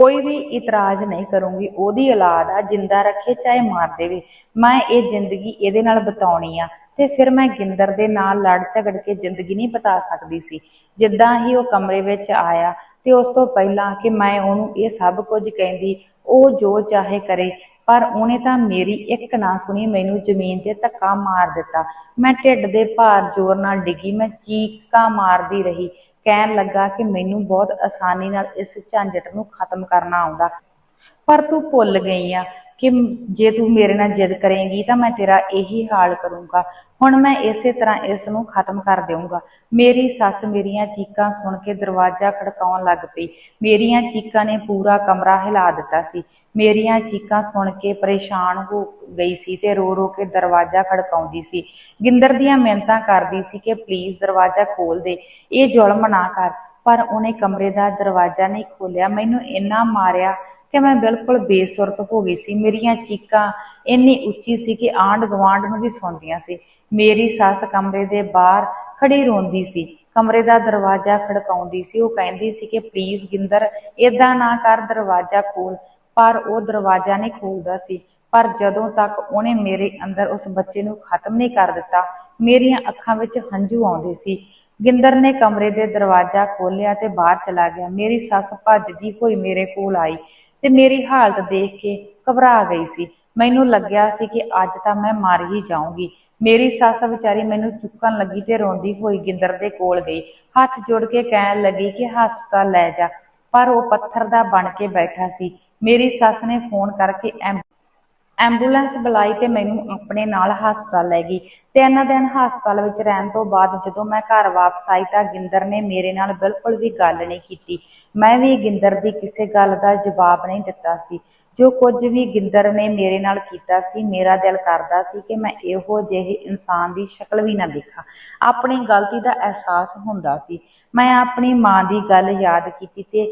ਕੋਈ ਵੀ ਇਤਰਾਜ਼ ਨਹੀਂ ਕਰੂੰਗੀ, ਉਹਦੀ ਔਲਾਦ ਆ, ਜਿੰਦਾ ਰੱਖੇ ਚਾਹੇ ਮਾਰ ਦੇਵੇ। ਮੈਂ ਇਹ ਜ਼ਿੰਦਗੀ ਇਹਦੇ ਨਾਲ ਬਿਤਾਉਣੀ ਆ। ਤੇ ਫਿਰ ਮੈਂ ਗਿੰਦਰ ਦੇ ਨਾਲ ਲੜ ਝਗੜ ਕੇ ਜ਼ਿੰਦਗੀ ਨਹੀਂ ਬਿਤਾ ਸਕਦੀ ਸੀ। ਜਿੱਦਾਂ ਹੀ ਉਹ ਕਮਰੇ ਵਿੱਚ ਆਇਆ ਤੇ ਉਸ ਤੋਂ ਪਹਿਲਾਂ ਕਿ ਮੈਂ ਉਹਨੂੰ ਇਹ ਸਭ ਕੁਝ ਕਹਿੰਦੀ, ਉਹ ਜੋ ਚਾਹੇ ਕਰੇ, ਪਰ ਉਹਨੇ ਤਾਂ ਮੇਰੀ ਇੱਕ ਨਾ ਸੁਣੀ ਮੈਨੂੰ ਜ਼ਮੀਨ ਤੇ ਧੱਕਾ ਮਾਰ ਦਿੱਤਾ। ਮੈਂ ਢਿੱਡ ਦੇ ਭਾਰ ਜ਼ੋਰ ਨਾਲ ਡਿੱਗੀ, ਮੈਂ ਚੀਕਾਂ ਮਾਰਦੀ ਰਹੀ, ਕਹਿਣ ਲੱਗਾ ਕਿ ਮੈਨੂੰ ਬਹੁਤ ਆਸਾਨੀ ਨਾਲ ਇਸ ਝੰਜਟ ਨੂੰ ਖਤਮ ਕਰਨਾ ਆਉਂਦਾ। ਪਰ ਤੂੰ ਭੁੱਲ ਗਈ ਆ। ਕਿ ਜੇ ਤੂੰ ਮੇਰੇ ਨਾਲ ਜਿੱਦ ਕਰੇਂਗੀ ਤਾਂ ਮੈਂ ਤੇਰਾ ਇਹੀ ਹਾਲ ਕਰੂੰਗਾ। ਹੁਣ ਮੈਂ ਇਸੇ ਤਰ੍ਹਾਂ ਇਸ ਨੂੰ ਖਤਮ ਕਰ ਦੇਵਾਂਗਾ ਮੇਰੀ ਸੱਸ ਮੇਰੀਆਂ ਚੀਕਾਂ ਸੁਣ ਕੇ ਦਰਵਾਜ਼ਾ ਖੜਕਾਉਣ ਲੱਗ ਪਈ। ਮੇਰੀਆਂ ਚੀਕਾਂ ਨੇ ਪੂਰਾ ਕਮਰਾ ਹਿਲਾ ਦਿੱਤਾ ਸੀ। ਮੇਰੀਆਂ ਚੀਕਾਂ ਸੁਣ ਕੇ ਪਰੇਸ਼ਾਨ ਹੋ ਗਈ ਸੀ ਤੇ ਰੋ ਰੋ ਕੇ ਦਰਵਾਜ਼ਾ ਖੜਕਾਉਂਦੀ ਸੀ। ਗਿੰਦਰ ਦੀਆਂ ਮਿਹਨਤਾਂ ਕਰਦੀ ਸੀ ਕਿ ਪਲੀਜ਼ ਦਰਵਾਜ਼ਾ ਖੋਲ ਦੇ। ਇਹ ਜ਼ੁਲਮ ਨਾ ਕਰ। ਪਰ ਉਹਨੇ ਕਮਰੇ ਦਾ ਦਰਵਾਜ਼ਾ ਨਹੀਂ ਖੋਲਿਆ ਮੈਨੂੰ ਇੰਨਾ ਮਾਰਿਆ ਕਿ ਮੈਂ ਬਿਲਕੁਲ ਬੇਸੁਰਤ ਹੋ ਗਈ ਸੀ। ਮੇਰੀਆਂ ਚੀਕਾਂ ਇੰਨੀ ਉੱਚੀ ਸੀ ਕਿ ਆਂਢ ਗੁਆਂਢ ਨੂੰ ਵੀ ਸੁਣਦੀਆਂ ਸੀ। ਮੇਰੀ ਸੱਸ ਕਮਰੇ ਦੇ ਬਾਹਰ ਖੜੀ ਰੋਂਦੀ ਸੀ। ਕਮਰੇ ਦਾ ਦਰਵਾਜ਼ਾ ਖੜਕਾਉਂਦੀ ਸੀ। ਉਹ ਕਹਿੰਦੀ ਸੀ ਕਿ ਪਲੀਜ਼ ਗਿੰਦਰ, ਏਦਾਂ ਨਾ ਕਰ, ਦਰਵਾਜ਼ਾ ਖੋਲ ਪਰ ਉਹ ਦਰਵਾਜ਼ਾ ਨਹੀਂ ਖੋਲਦਾ ਸੀ। ਪਰ ਜਦੋਂ ਤੱਕ ਉਹਨੇ ਮੇਰੇ ਅੰਦਰ ਉਸ ਬੱਚੇ ਨੂੰ ਖਤਮ ਨਹੀਂ ਕਰ ਦਿੱਤਾ, ਮੇਰੀਆਂ ਅੱਖਾਂ ਵਿੱਚ ਹੰਝੂ ਆਉਂਦੇ ਸੀ। ਗਿੰਦਰ ਨੇ ਕਮਰੇ ਦੇ ਦਰਵਾਜ਼ਾ ਖੋਲ੍ਹਿਆ ਤੇ ਬਾਹਰ ਚਲਾ ਗਿਆ। ਮੇਰੀ ਸੱਸ ਭੱਜਦੀ ਹੋਈ ਮੇਰੇ ਕੋਲ ਆਈ ਤੇ ਮੇਰੀ ਹਾਲਤ ਦੇਖ ਕੇ ਘਬਰਾ ਗਈ ਸੀ। ਮੈਨੂੰ ਲੱਗਿਆ ਸੀ ਕਿ ਅੱਜ ਤਾਂ ਮੈਂ ਮਰ ਹੀ ਜਾਊਂਗੀ। ਮੇਰੀ ਸੱਸ ਵਿਚਾਰੀ ਮੈਨੂੰ ਚੁੱਕਣ ਲੱਗੀ ਤੇ ਰੋਂਦੀ ਹੋਈ ਗਿੰਦਰ ਦੇ ਕੋਲ ਗਈ। ਹੱਥ ਜੋੜ ਕੇ ਕਹਿਣ ਲੱਗੀ ਕਿ ਹਸਪਤਾਲ ਲੈ ਜਾ, ਪਰ ਉਹ ਪੱਥਰ ਦਾ ਬਣ ਕੇ ਬੈਠਾ ਸੀ। ਮੇਰੀ ਸੱਸ ਨੇ ਫੋਨ ਕਰਕੇ ਐਂਬੂਲੈਂਸ ਬੁਲਾਈ ਤੇ ਮੈਨੂੰ ਆਪਣੇ ਨਾਲ ਹਸਪਤਾਲ ਲੈ ਗਈ। ਤਿੰਨ ਦਿਨ ਹਸਪਤਾਲ ਵਿੱਚ ਰਹਿਣ ਤੋਂ ਬਾਅਦ ਜਦੋਂ ਮੈਂ ਘਰ ਵਾਪਸ ਆਈ ਤਾਂ ਗਿੰਦਰ ਨੇ ਮੇਰੇ ਨਾਲ ਬਿਲਕੁਲ ਵੀ ਗੱਲ ਨਹੀਂ ਕੀਤੀ। ਮੈਂ ਵੀ ਗਿੰਦਰ ਦੀ ਕਿਸੇ ਗੱਲ ਦਾ ਜਵਾਬ ਨਹੀਂ ਦਿੱਤਾ ਸੀ। ਜੋ ਕੁਝ ਵੀ ਗਿੰਦਰ ਨੇ ਮੇਰੇ ਨਾਲ ਕੀਤਾ ਸੀ, ਮੇਰਾ ਦਿਲ ਕਰਦਾ ਸੀ ਕਿ ਮੈਂ ਇਹੋ ਜਿਹੇ ਇਨਸਾਨ ਦੀ ਸ਼ਕਲ ਵੀ ਨਾ ਦੇਖਾਂ। ਆਪਣੀ ਗਲਤੀ ਦਾ ਅਹਿਸਾਸ ਹੁੰਦਾ ਸੀ। ਮੈਂ ਆਪਣੀ ਮਾਂ ਦੀ ਗੱਲ ਯਾਦ ਕੀਤੀ ਤੇ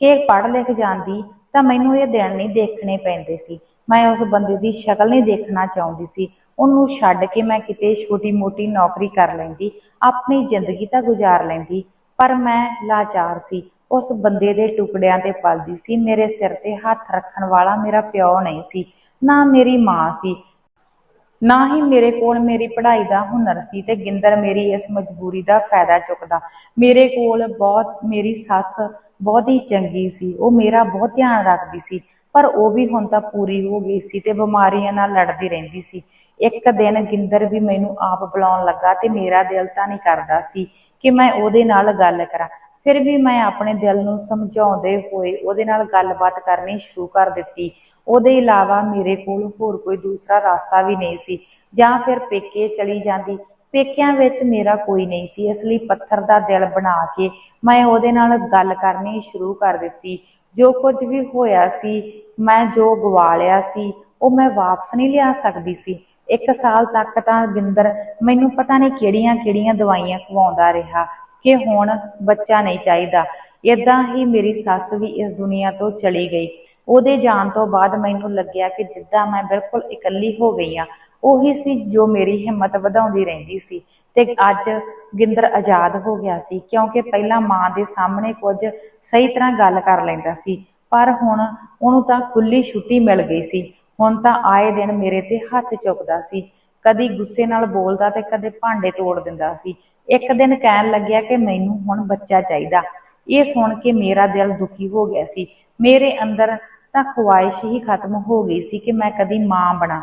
ਕਿ ਪੜ੍ਹ ਲਿਖ ਜਾਂਦੀ ਤਾਂ ਮੈਨੂੰ ਇਹ ਦਿਨ ਨਹੀਂ ਦੇਖਣੇ ਪੈਂਦੇ ਸੀ। ਮੈਂ ਉਸ ਬੰਦੇ ਦੀ ਸ਼ਕਲ ਨਹੀਂ ਦੇਖਣਾ ਚਾਹੁੰਦੀ ਸੀ। ਉਹਨੂੰ ਛੱਡ ਕੇ ਮੈਂ ਕਿਤੇ ਛੋਟੀ-ਮੋਟੀ ਨੌਕਰੀ ਕਰ ਲੈਂਦੀ, ਆਪਣੀ ਜ਼ਿੰਦਗੀ ਤਾਂ ਗੁਜ਼ਾਰ ਲੈਂਦੀ, ਪਰ ਮੈਂ ਲਾਚਾਰ ਸੀ। ਉਸ ਬੰਦੇ ਦੇ ਟੁਕੜਿਆਂ ਤੇ ਪਲਦੀ ਸੀ, ਮੇਰੇ ਸਿਰ ਤੇ ਹੱਥ ਰੱਖਣ ਵਾਲਾ ਮੇਰਾ ਪਿਓ ਨਹੀਂ ਸੀ, ਨਾ ਮੇਰੀ ਮਾਂ ਸੀ, ਨਾ ਹੀ ਮੇਰੇ ਕੋਲ ਮੇਰੀ ਪੜ੍ਹਾਈ ਦਾ ਹੁਨਰ ਸੀ ਤੇ ਗਿੰਦਰ ਮੇਰੀ ਇਸ ਮਜਬੂਰੀ ਦਾ ਫਾਇਦਾ ਚੁੱਕਦਾ। ਮੇਰੇ ਕੋਲ ਬਹੁਤ, ਮੇਰੀ ਸੱਸ ਬਹੁਤ ਹੀ ਚੰਗੀ ਸੀ, ਉਹ ਮੇਰਾ ਬਹੁਤ ਧਿਆਨ ਰੱਖਦੀ ਸੀ। ਪਰ ਉਹ ਵੀ ਹੁਣ ਤਾਂ ਪੂਰੀ ਹੋ ਗਈ ਸੀ ਤੇ ਬਿਮਾਰੀਆਂ ਨਾਲ ਲੜਦੀ ਰਹਿੰਦੀ ਸੀ। ਇੱਕ ਦਿਨ ਗਿੰਦਰ ਵੀ ਮੈਨੂੰ ਆਪ ਬੁਲਾਉਣ ਲੱਗਾ ਤੇ ਮੇਰਾ ਦਿਲ ਤਾਂ ਨਹੀਂ ਕਰਦਾ ਸੀ ਕਿ ਮੈਂ ਉਹਦੇ ਨਾਲ ਗੱਲ ਕਰਾਂ। ਫਿਰ ਵੀ ਮੈਂ ਆਪਣੇ ਦਿਲ ਨੂੰ ਸਮਝਾਉਂਦੇ ਹੋਏ ਉਹਦੇ ਨਾਲ ਗੱਲਬਾਤ ਕਰਨੀ ਸ਼ੁਰੂ ਕਰ ਦਿੱਤੀ। ਉਹਦੇ ਇਲਾਵਾ ਮੇਰੇ ਕੋਲ ਹੋਰ ਕੋਈ ਦੂਸਰਾ ਰਸਤਾ ਵੀ ਨਹੀਂ ਸੀ ਜਾਂ ਫਿਰ ਪੇਕੇ ਚਲੀ ਜਾਂਦੀ। ਪੇਕਿਆਂ ਵਿੱਚ ਮੇਰਾ ਕੋਈ ਨਹੀਂ ਸੀ, ਇਸ ਲਈ ਪੱਥਰ ਦਾ ਦਿਲ ਬਣਾ ਕੇ ਮੈਂ ਉਹਦੇ ਨਾਲ ਗੱਲ ਕਰਨੀ ਸ਼ੁਰੂ ਕਰ ਦਿੱਤੀ। ਜੋ ਕੁਝ ਵੀ ਹੋਇਆ ਸੀ, ਮੈਂ ਜੋ ਗਵਾ ਲਿਆ ਸੀ, ਉਹ ਮੈਂ ਵਾਪਸ ਨਹੀਂ ਲਿਆ ਸਕਦੀ ਸੀ। ਇੱਕ ਸਾਲ ਤੱਕ ਤਾਂ ਗਿੰਦਰ ਮੈਨੂੰ ਪਤਾ ਨਹੀਂ ਕਿਹੜੀਆਂ-ਕਿਹੜੀਆਂ ਦਵਾਈਆਂ ਖਵਾਉਂਦਾ ਰਿਹਾ ਕਿ ਹੁਣ ਬੱਚਾ ਨਹੀਂ ਚਾਹੀਦਾ। ਇਦਾਂ ਹੀ ਮੇਰੀ ਸੱਸ ਵੀ ਇਸ ਦੁਨੀਆ ਤੋਂ ਚਲੀ ਗਈ। ਉਹਦੇ ਜਾਣ ਤੋਂ ਬਾਅਦ ਮੈਨੂੰ ਲੱਗਿਆ ਕਿ ਜਿੱਦਾਂ ਮੈਂ ਬਿਲਕੁਲ ਇਕੱਲੀ ਹੋ ਗਈ ਆ ਉਹੀ ਸੀ ਜੋ ਮੇਰੀ ਹਿੰਮਤ ਵਧਾਉਂਦੀ ਰਹਿੰਦੀ ਸੀ। ਤੇ ਅੱਜ ਗਿੰਦਰ ਆਜ਼ਾਦ ਹੋ ਗਿਆ ਸੀ, ਕਿਉਂਕਿ ਪਹਿਲਾਂ ਮਾਂ ਦੇ ਸਾਹਮਣੇ ਕੁਝ ਸਹੀ ਤਰ੍ਹਾਂ ਗੱਲ ਕਰ ਲੈਂਦਾ ਸੀ, ਪਰ ਹੁਣ ਉਹਨੂੰ ਤਾਂ ਖੁੱਲੀ ਛੁੱਟੀ ਮਿਲ ਗਈ ਸੀ, ਹੁਣ ਤਾਂ ਆਏ ਦਿਨ ਮੇਰੇ ਤੇ ਹੱਥ ਚੁੱਕਦਾ ਸੀ, ਕਦੀ ਗੁੱਸੇ ਨਾਲ ਬੋਲਦਾ ਤੇ ਕਦੇ ਭਾਂਡੇ ਤੋੜ ਦਿੰਦਾ ਸੀ, ਇੱਕ ਦਿਨ ਕਹਿਣ ਲੱਗਿਆ ਕਿ ਮੈਨੂੰ ਹੁਣ ਬੱਚਾ ਚਾਹੀਦਾ, ਇਹ ਸੁਣ ਕੇ ਮੇਰਾ ਦਿਲ ਦੁਖੀ ਹੋ ਗਿਆ ਸੀ, ਮੇਰੇ ਅੰਦਰ ਤਾਂ ਖੁਆਇਸ਼ ਹੀ ਖਤਮ ਹੋ ਗਈ ਸੀ ਕਿ ਮੈਂ ਕਦੀ ਮਾਂ ਬਣਾ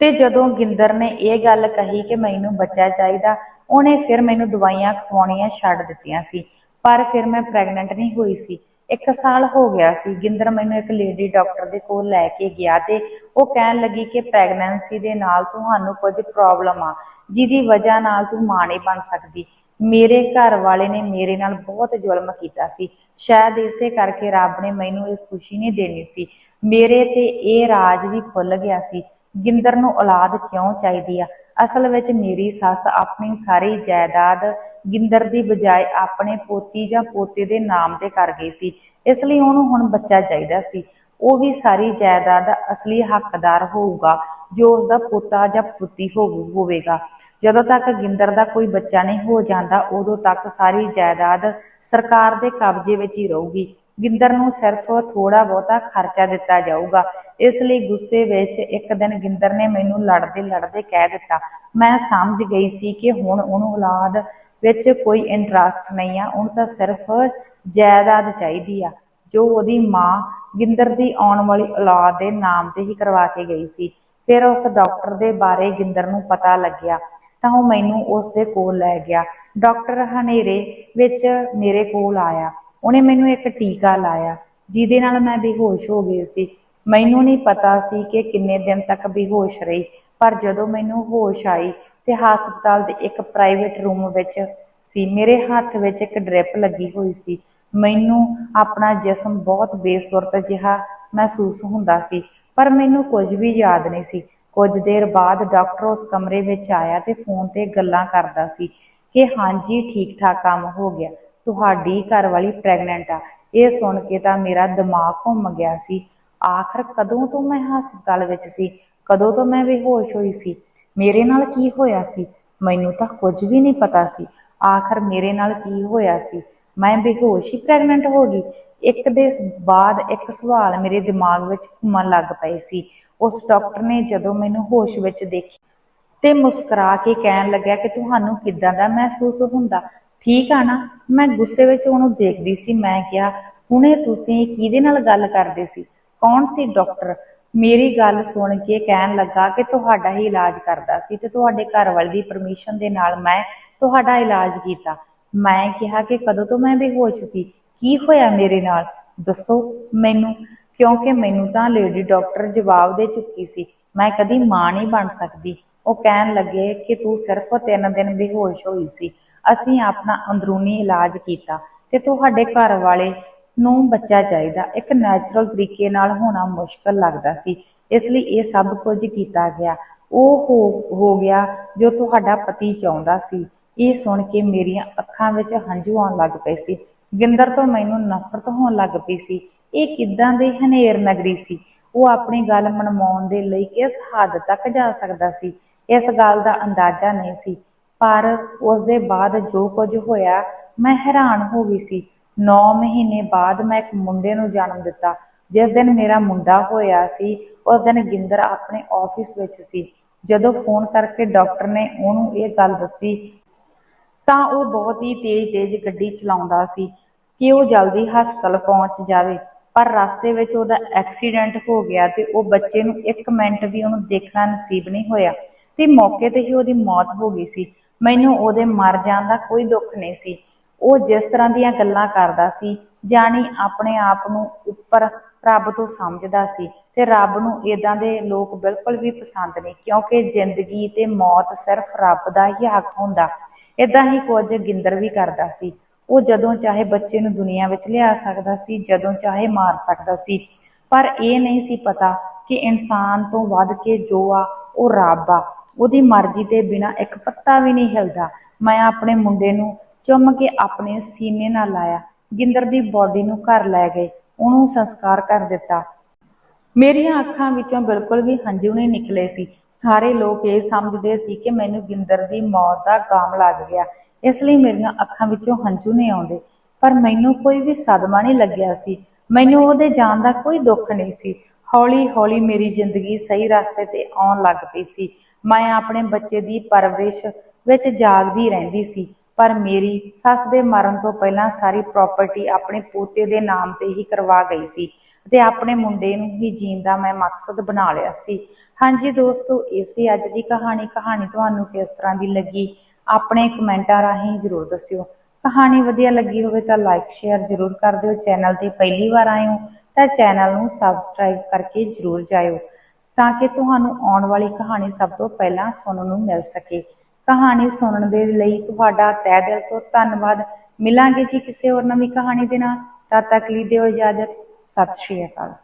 ਤੇ ਜਦੋਂ ਗਿੰਦਰ ਨੇ ਇਹ ਗੱਲ ਕਹੀ ਕਿ ਮੈਨੂੰ ਬੱਚਾ ਚਾਹੀਦਾ, ਉਹਨੇ ਫਿਰ ਮੈਨੂੰ ਦਵਾਈਆਂ ਖਵਾਉਣੀਆਂ ਛੱਡ ਦਿੱਤੀਆਂ ਸੀ, ਪਰ ਫਿਰ ਮੈਂ ਪ੍ਰੈਗਨੈਂਟ ਨਹੀਂ ਹੋਈ ਸੀ। ਇੱਕ ਸਾਲ ਹੋ ਗਿਆ ਸੀ। ਗਿੰਦਰ ਮੈਨੂੰ ਇੱਕ ਲੇਡੀ ਡਾਕਟਰ ਦੇ ਕੋਲ ਲੈ ਕੇ ਗਿਆ ਤੇ ਉਹ ਕਹਿਣ ਲੱਗੀ ਕਿ ਪ੍ਰੈਗਨੈਂਸੀ ਦੇ ਨਾਲ ਤੁਹਾਨੂੰ ਕੁਝ ਪ੍ਰੋਬਲਮ ਆ, ਜਿਹਦੀ ਵਜ੍ਹਾ ਨਾਲ ਤੂੰ ਮਾਂ ਨਹੀਂ ਬਣ ਸਕਦੀ। ਮੇਰੇ ਘਰ ਵਾਲੇ ਨੇ ਮੇਰੇ ਨਾਲ ਬਹੁਤ ਜ਼ੁਲਮ ਕੀਤਾ ਸੀ। ਸ਼ਾਇਦ ਇਸੇ ਕਰਕੇ ਰੱਬ ਨੇ ਮੈਨੂੰ ਇਹ ਖੁਸ਼ੀ ਨਹੀਂ ਦੇਣੀ ਸੀ। ਮੇਰੇ ਤੇ ਇਹ ਰਾਜ ਵੀ ਖੁੱਲ ਗਿਆ ਸੀ। ਗਿੰਦਰ ਨੂੰ ਔਲਾਦ ਕਿਉਂ ਚਾਹੀਦੀ ਆ? ਅਸਲ ਵਿੱਚ ਮੇਰੀ ਸੱਸ ਆਪਣੀ ਸਾਰੀ ਜਾਇਦਾਦ ਗਿੰਦਰ ਦੀ ਬਜਾਏ ਆਪਣੇ ਪੋਤੀ ਜਾਂ ਪੋਤੇ ਦੇ ਨਾਮ ਤੇ ਕਰ ਗਈ ਸੀ। ਇਸ ਲਈ ਉਹਨੂੰ ਹੁਣ ਬੱਚਾ ਚਾਹੀਦਾ ਸੀ। ਉਹ ਵੀ ਸਾਰੀ ਜਾਇਦਾਦ ਦਾ ਅਸਲੀ ਹੱਕਦਾਰ ਹੋਊਗਾ, ਜੋ ਉਸ ਦਾ ਪੋਤਾ ਜਾਂ ਪੁੱਤੀ ਹੋਊ- ਹੋਵੇਗਾ। ਜਦੋਂ ਤੱਕ ਗਿੰਦਰ ਦਾ ਕੋਈ ਬੱਚਾ ਨਹੀਂ ਹੋ ਜਾਂਦਾ, ਉਦੋਂ ਤੱਕ ਸਾਰੀ ਜਾਇਦਾਦ ਸਰਕਾਰ ਦੇ ਕਬਜ਼ੇ ਵਿੱਚ ਹੀ ਰਹੂਗੀ। ਗਿੰਦਰ ਨੂੰ ਸਿਰਫ ਥੋੜਾ ਬਹੁਤਾ ਖਰਚਾ ਦਿੱਤਾ ਜਾਊਗਾ। ਇਸ ਲਈ ਗੁੱਸੇ ਵਿੱਚ ਇੱਕ ਦਿਨ ਗਿੰਦਰ ਨੇ ਮੈਨੂੰ ਲੜਦੇ ਲੜਦੇ ਕਹਿ ਦਿੱਤਾ। ਮੈਂ ਸਮਝ ਗਈ ਸੀ ਕਿ ਹੁਣ ਉਹਨੂੰ ਔਲਾਦ ਵਿੱਚ ਕੋਈ ਇੰਟਰਸਟ ਨਹੀਂ ਆ। ਉਹਨੂੰ ਤਾਂ ਸਿਰਫ ਜਾਇਦਾਦ ਚਾਹੀਦੀ ਆ। ਜੋ ਉਹਦੀ ਮਾਂ ਗਿੰਦਰ ਦੀ ਆਉਣ ਵਾਲੀ ਔਲਾਦ ਦੇ ਨਾਮ ਤੇ ਹੀ ਕਰਵਾ ਕੇ ਗਈ ਸੀ। ਫਿਰ ਉਸ ਡਾਕਟਰ ਦੇ ਬਾਰੇ ਗਿੰਦਰ ਨੂੰ ਪਤਾ ਲੱਗਿਆ ਤਾਂ ਉਹ ਮੈਨੂੰ ਉਸ ਦੇ ਕੋਲ ਲੈ ਗਿਆ। ਡਾਕਟਰ ਹਨੇਰੇ ਵਿੱਚ ਮੇਰੇ ਕੋਲ ਆਇਆ। ਉਹਨੇ ਮੈਨੂੰ ਇੱਕ ਟੀਕਾ ਲਾਇਆ, ਜਿਹਦੇ ਨਾਲ ਮੈਂ ਬੇਹੋਸ਼ ਹੋ ਗਈ ਸੀ। ਮੈਨੂੰ ਨਹੀਂ ਪਤਾ ਸੀ ਕਿ ਕਿੰਨੇ ਦਿਨ ਤੱਕ ਬੇਹੋਸ਼ ਰਹੀ, ਪਰ ਜਦੋਂ ਮੈਨੂੰ ਹੋਸ਼ ਆਈ ਤੇ ਹਸਪਤਾਲ ਦੇ ਇੱਕ ਪ੍ਰਾਈਵੇਟ ਰੂਮ ਵਿੱਚ ਸੀ, ਮੇਰੇ ਹੱਥ ਵਿੱਚ ਇੱਕ ਡ੍ਰਿਪ ਲੱਗੀ ਹੋਈ ਸੀ। ਮੈਨੂੰ ਆਪਣਾ ਜਿਸਮ ਬਹੁਤ ਬੇਸੁਰਤ ਜਿਹਾ ਮਹਿਸੂਸ ਹੁੰਦਾ ਸੀ, ਪਰ ਮੈਨੂੰ ਕੁਝ ਵੀ ਯਾਦ ਨਹੀਂ ਸੀ। ਕੁਝ ਦੇਰ ਬਾਅਦ ਡਾਕਟਰ ਉਸ ਕਮਰੇ ਵਿੱਚ ਆਇਆ ਤੇ ਫੋਨ ਤੇ ਗੱਲਾਂ ਕਰਦਾ ਸੀ ਕਿ ਹਾਂਜੀ ਠੀਕ ਠਾਕ ਕੰਮ ਹੋ ਗਿਆ। ਤੁਹਾਡੀ ਘਰ ਵਾਲੀ ਪ੍ਰੈਗਨੈਂਟ ਆ। ਇਹ ਸੁਣ ਕੇ ਤਾਂ ਮੇਰਾ ਦਿਮਾਗ ਘੁੰਮ ਗਿਆ ਸੀ। ਆਖਰ ਕਦੋਂ ਤੋਂ ਮੈਂ ਹਸਪਤਾਲ ਵਿੱਚ ਸੀ? ਕਦੋਂ ਤੋਂ ਮੈਂ ਬੇਹੋਸ਼ ਹੋਈ ਸੀ? ਮੇਰੇ ਨਾਲ ਕੀ ਹੋਇਆ ਸੀ? ਮੈਨੂੰ ਤਾਂ ਕੁਝ ਵੀ ਨਹੀਂ ਪਤਾ ਸੀ। ਆਖਰ ਮੇਰੇ ਨਾਲ ਕੀ ਹੋਇਆ ਸੀ? ਮੈਂ ਬੇਹੋਸ਼ ਹੀ ਪ੍ਰੈਗਨੈਂਟ ਹੋ ਗਈ। ਇੱਕ ਦੇ ਬਾਅਦ ਇੱਕ ਸਵਾਲ ਮੇਰੇ ਦਿਮਾਗ ਵਿੱਚ ਘੁੰਮਣ ਲੱਗ ਪਏ ਸੀ। ਉਸ ਡਾਕਟਰ ਨੇ ਜਦੋਂ ਮੈਨੂੰ ਹੋਸ਼ ਵਿੱਚ ਦੇਖੀ ਤੇ ਮੁਸਕਰਾ ਕੇ ਕਹਿਣ ਲੱਗਿਆ ਕਿ ਤੁਹਾਨੂੰ ਕਿੱਦਾਂ ਦਾ ਮਹਿਸੂਸ ਹੁੰਦਾ? ਠੀਕ ਆ ਨਾ? ਮੈਂ ਗੁੱਸੇ ਵਿੱਚ ਉਹਨੂੰ ਦੇਖਦੀ ਸੀ, ਮੈਂ ਕਿਹਾ, ਹੁਣੇ ਤੁਸੀਂ ਕਿਹਦੇ ਨਾਲ ਗੱਲ ਕਰਦੇ ਸੀ? ਕੌਣ ਸੀ ਡਾਕਟਰ? ਮੇਰੀ ਗੱਲ ਸੁਣ ਕੇ ਕਹਿਣ ਲੱਗਾ ਕਿ ਤੁਹਾਡਾ ਹੀ ਇਲਾਜ ਕਰਦਾ ਸੀ ਤੇ ਤੁਹਾਡੇ ਘਰ ਵਾਲੇ ਦੀ ਪਰਮਿਸ਼ਨ ਦੇ ਨਾਲ ਮੈਂ ਤੁਹਾਡਾ ਇਲਾਜ ਕੀਤਾ। ਮੈਂ ਕਿਹਾ ਕਿ ਕਦੋਂ ਤੋਂ ਮੈਂ ਬੇਹੋਸ਼ ਸੀ? ਕੀ ਹੋਇਆ ਮੇਰੇ ਨਾਲ? ਦੱਸੋ ਮੈਨੂੰ, ਕਿਉਂਕਿ ਮੈਨੂੰ ਤਾਂ ਲੇਡੀ ਡਾਕਟਰ ਜਵਾਬ ਦੇ ਚੁੱਕੀ ਸੀ। ਮੈਂ ਕਦੀ ਮਾਂ ਨਹੀਂ ਬਣ ਸਕਦੀ। ਉਹ ਕਹਿਣ ਲੱਗੇ ਕਿ ਤੂੰ ਸਿਰਫ 3 ਦਿਨ ਬੇਹੋਸ਼ ਹੋਈ ਸੀ। ਅਸੀਂ ਆਪਣਾ ਅੰਦਰੂਨੀ ਇਲਾਜ ਕੀਤਾ ਤੇ ਤੁਹਾਡੇ ਘਰ ਵਾਲੇ ਨੂੰ ਬੱਚਾ ਚਾਹੀਦਾ। ਇੱਕ ਨੈਚੁਰਲ ਤਰੀਕੇ ਨਾਲ ਹੋਣਾ ਮੁਸ਼ਕਲ ਲੱਗਦਾ ਸੀ। ਇਸ ਲਈ ਇਹ ਸਭ ਕੁਝ ਕੀਤਾ ਗਿਆ। ਉਹ ਹੋ ਗਿਆ ਜੋ ਤੁਹਾਡਾ ਪਤੀ ਚਾਹੁੰਦਾ ਸੀ। ਇਹ ਸੁਣ ਕੇ ਮੇਰੀਆਂ ਅੱਖਾਂ ਵਿੱਚ ਹੰਝੂ ਆਉਣ ਲੱਗ ਪਏ ਸੀ। ਗਿੰਦਰ ਤੋਂ ਮੈਨੂੰ ਨਫ਼ਰਤ ਹੋਣ ਲੱਗ ਪਈ ਸੀ। ਇਹ ਕਿੱਦਾਂ ਦੇ ਹਨੇਰ ਨਗਰੀ ਸੀ? ਉਹ ਆਪਣੀ ਗੱਲ ਮਨਵਾਉਣ ਦੇ ਲਈ ਕਿਸ ਹੱਦ ਤੱਕ ਜਾ ਸਕਦਾ ਸੀ? ਇਸ ਗੱਲ ਦਾ ਅੰਦਾਜ਼ਾ ਨਹੀਂ ਸੀ। ਪਰ ਉਸ ਦੇ ਬਾਅਦ ਜੋ ਕੁਝ ਹੋਇਆ, ਮੈਂ ਹੈਰਾਨ ਹੋ ਗਈ ਸੀ। 9 ਮਹੀਨੇ ਬਾਅਦ ਮੈਂ ਇੱਕ ਮੁੰਡੇ ਨੂੰ ਜਨਮ ਦਿੱਤਾ, ਜਿਸ ਦਿਨ ਮੇਰਾ ਮੁੰਡਾ ਹੋਇਆ ਸੀ, ਉਸ ਦਿਨ ਗਿੰਦਰ ਆਪਣੇ ਆਫਿਸ ਵਿੱਚ ਸੀ। ਜਦੋਂ ਫੋਨ ਕਰਕੇ ਡਾਕਟਰ ਨੇ ਉਹਨੂੰ ਇਹ ਗੱਲ ਦੱਸੀ, ਤਾਂ ਉਹ ਬਹੁਤ ਹੀ ਤੇਜ਼-ਤੇਜ਼ ਗੱਡੀ ਚਲਾਉਂਦਾ ਸੀ ਕਿ ਉਹ ਜਲਦੀ ਹਸਪਤਾਲ ਪਹੁੰਚ ਜਾਵੇ। ਪਰ ਰਸਤੇ ਵਿੱਚ ਉਹਦਾ ਐਕਸੀਡੈਂਟ ਹੋ ਗਿਆ ਤੇ ਉਹ ਬੱਚੇ ਨੂੰ ਇੱਕ ਮਿੰਟ ਵੀ ਉਹਨੂੰ ਦੇਖਣਾ ਨਸੀਬ ਨਹੀਂ ਹੋਇਆ ਤੇ ਮੌਕੇ ਤੇ ਹੀ ਉਹਦੀ ਮੌਤ ਹੋ ਗਈ ਸੀ। ਮੈਨੂੰ ਉਹਦੇ ਮਰ ਜਾਣ ਦਾ ਕੋਈ ਦੁੱਖ ਨਹੀਂ ਸੀ। ਉਹ ਜਿਸ ਤਰ੍ਹਾਂ ਦੀਆਂ ਗੱਲਾਂ ਕਰਦਾ ਸੀ, ਜਾਣੀ ਆਪਣੇ ਆਪ ਨੂੰ ਉੱਪਰ ਰੱਬ ਤੋਂ ਸਮਝਦਾ ਸੀ ਤੇ ਰੱਬ ਨੂੰ ਇਦਾਂ ਦੇ ਲੋਕ ਬਿਲਕੁਲ ਵੀ ਪਸੰਦ ਨਹੀਂ, ਕਿਉਂਕਿ ਜ਼ਿੰਦਗੀ ਤੇ ਮੌਤ ਸਿਰਫ ਰੱਬ ਦਾ ਹੀ ਹੱਕ ਹੁੰਦਾ। ਇਦਾਂ ਹੀ ਕੁਝ ਗਿੰਦਰ ਵੀ ਕਰਦਾ ਸੀ। ਉਹ ਜਦੋਂ ਚਾਹੇ ਬੱਚੇ ਨੂੰ ਦੁਨੀਆ ਵਿੱਚ ਲਿਆ ਸਕਦਾ ਸੀ, ਜਦੋਂ ਚਾਹੇ ਮਾਰ ਸਕਦਾ ਸੀ। ਪਰ ਇਹ ਨਹੀਂ ਸੀ ਪਤਾ ਕਿ ਇਨਸਾਨ ਤੋਂ ਵੱਧ ਕੇ ਜੋ ਆ, ਉਹ ਰੱਬ ਆ। ਉਹਦੀ ਮਰਜ਼ੀ ਤੇ ਬਿਨਾ ਇੱਕ ਪੱਤਾ ਵੀ ਨਹੀਂ ਹਿਲਦਾ। ਮੈਂ ਆਪਣੇ ਮੁੰਡੇ ਨੂੰ ਚੁੰਮ ਕੇ ਆਪਣੇ ਸੀਨੇ ਨਾਲ ਲਾਇਆ। ਗਿੰਦਰ ਦੀ ਬਾਡੀ ਨੂੰ ਘਰ ਲੈ ਗਏ। ਉਹਨੂੰ ਸੰਸਕਾਰ ਕਰ ਦਿੱਤਾ। ਮੇਰੀਆਂ ਅੱਖਾਂ ਵਿੱਚੋਂ ਬਿਲਕੁਲ ਵੀ ਹੰਝੂ ਨਹੀਂ ਨਿਕਲੇ ਸੀ। ਸਾਰੇ ਲੋਕ ਇਹ ਸਮਝਦੇ ਸੀ ਕਿ ਮੈਨੂੰ ਗਿੰਦਰ ਦੀ ਮੌਤ ਦਾ ਗਾਮ ਲੱਗ ਗਿਆ। ਇਸ ਲਈ ਮੇਰੀਆਂ ਅੱਖਾਂ ਵਿੱਚੋਂ ਹੰਝੂ ਨਹੀਂ ਆਉਂਦੇ। ਪਰ ਮੈਨੂੰ ਕੋਈ ਵੀ ਸਦਮਾ ਨਹੀਂ ਲੱਗਿਆ ਸੀ। ਮੈਨੂੰ ਉਹਦੇ ਜਾਣ ਦਾ ਕੋਈ ਦੁੱਖ ਨਹੀਂ ਸੀ। ਹੌਲੀ ਹੌਲੀ ਮੇਰੀ ਜ਼ਿੰਦਗੀ ਸਹੀ ਰਸਤੇ ਤੇ ਆਉਣ ਲੱਗ ਪਈ ਸੀ। ਮੈਂ ਆਪਣੇ ਬੱਚੇ ਦੀ ਪਰਵਰਿਸ਼ ਵਿੱਚ ਜਾਗਦੀ ਰਹਿੰਦੀ ਸੀ, ਪਰ ਮੇਰੀ ਸੱਸ ਦੇ ਮਰਨ ਤੋਂ ਪਹਿਲਾਂ ਸਾਰੀ ਪ੍ਰਾਪਰਟੀ ਆਪਣੇ ਪੋਤੇ ਦੇ ਨਾਮ ਤੇ ਹੀ ਕਰਵਾ ਗਈ ਸੀ ਤੇ ਆਪਣੇ ਮੁੰਡੇ ਨੂੰ ਹੀ ਜੀਣ ਦਾ ਮੈਂ ਮਕਸਦ ਬਣਾ ਲਿਆ ਸੀ। ਹਾਂਜੀ ਦੋਸਤੋ, ਇਸੇ ਅੱਜ ਦੀ ਕਹਾਣੀ ਕਹਾਣੀ ਤੁਹਾਨੂੰ ਕਿਸ ਤਰ੍ਹਾਂ ਦੀ ਲੱਗੀ? ਆਪਣੇ ਕਮੈਂਟਾਂ ਰਾਹੀਂ ਜਰੂਰ ਦੱਸਿਓ। ਕਹਾਣੀ ਵਧੀਆ ਲੱਗੀ ਹੋਵੇ ਤਾਂ ਲਾਈਕ ਸ਼ੇਅਰ ਜਰੂਰ ਕਰ ਦਿਓ। ਚੈਨਲ ਤੇ ਪਹਿਲੀ ਵਾਰ ਆਏ ਹੋ ਤਾਂ ਚੈਨਲ ਨੂੰ ਸਬਸਕ੍ਰਾਈਬ ਕਰਕੇ ਜਰੂਰ ਜਾਇਓ। ਤਾਂ ਕਿ ਤੁਹਾਨੂੰ ਆਉਣ ਵਾਲੀ ਕਹਾਣੀ ਸਭ ਤੋਂ ਪਹਿਲਾਂ ਸੁਣਨ ਨੂੰ ਮਿਲ ਸਕੇ। ਕਹਾਣੀ ਸੁਣਨ ਦੇ ਲਈ ਤੁਹਾਡਾ ਤਹਿ ਦਿਲ ਤੋਂ ਧੰਨਵਾਦ। ਮਿਲਾਂਗੇ ਜੀ ਕਿਸੇ ਹੋਰ ਨਵੀਂ ਕਹਾਣੀ ਦੇ ਨਾਲ। ਤਦ ਤੱਕ ਲਈ ਦਿਓ ਇਜਾਜ਼ਤ। ਸਤਿ ਸ਼੍ਰੀ ਅਕਾਲ।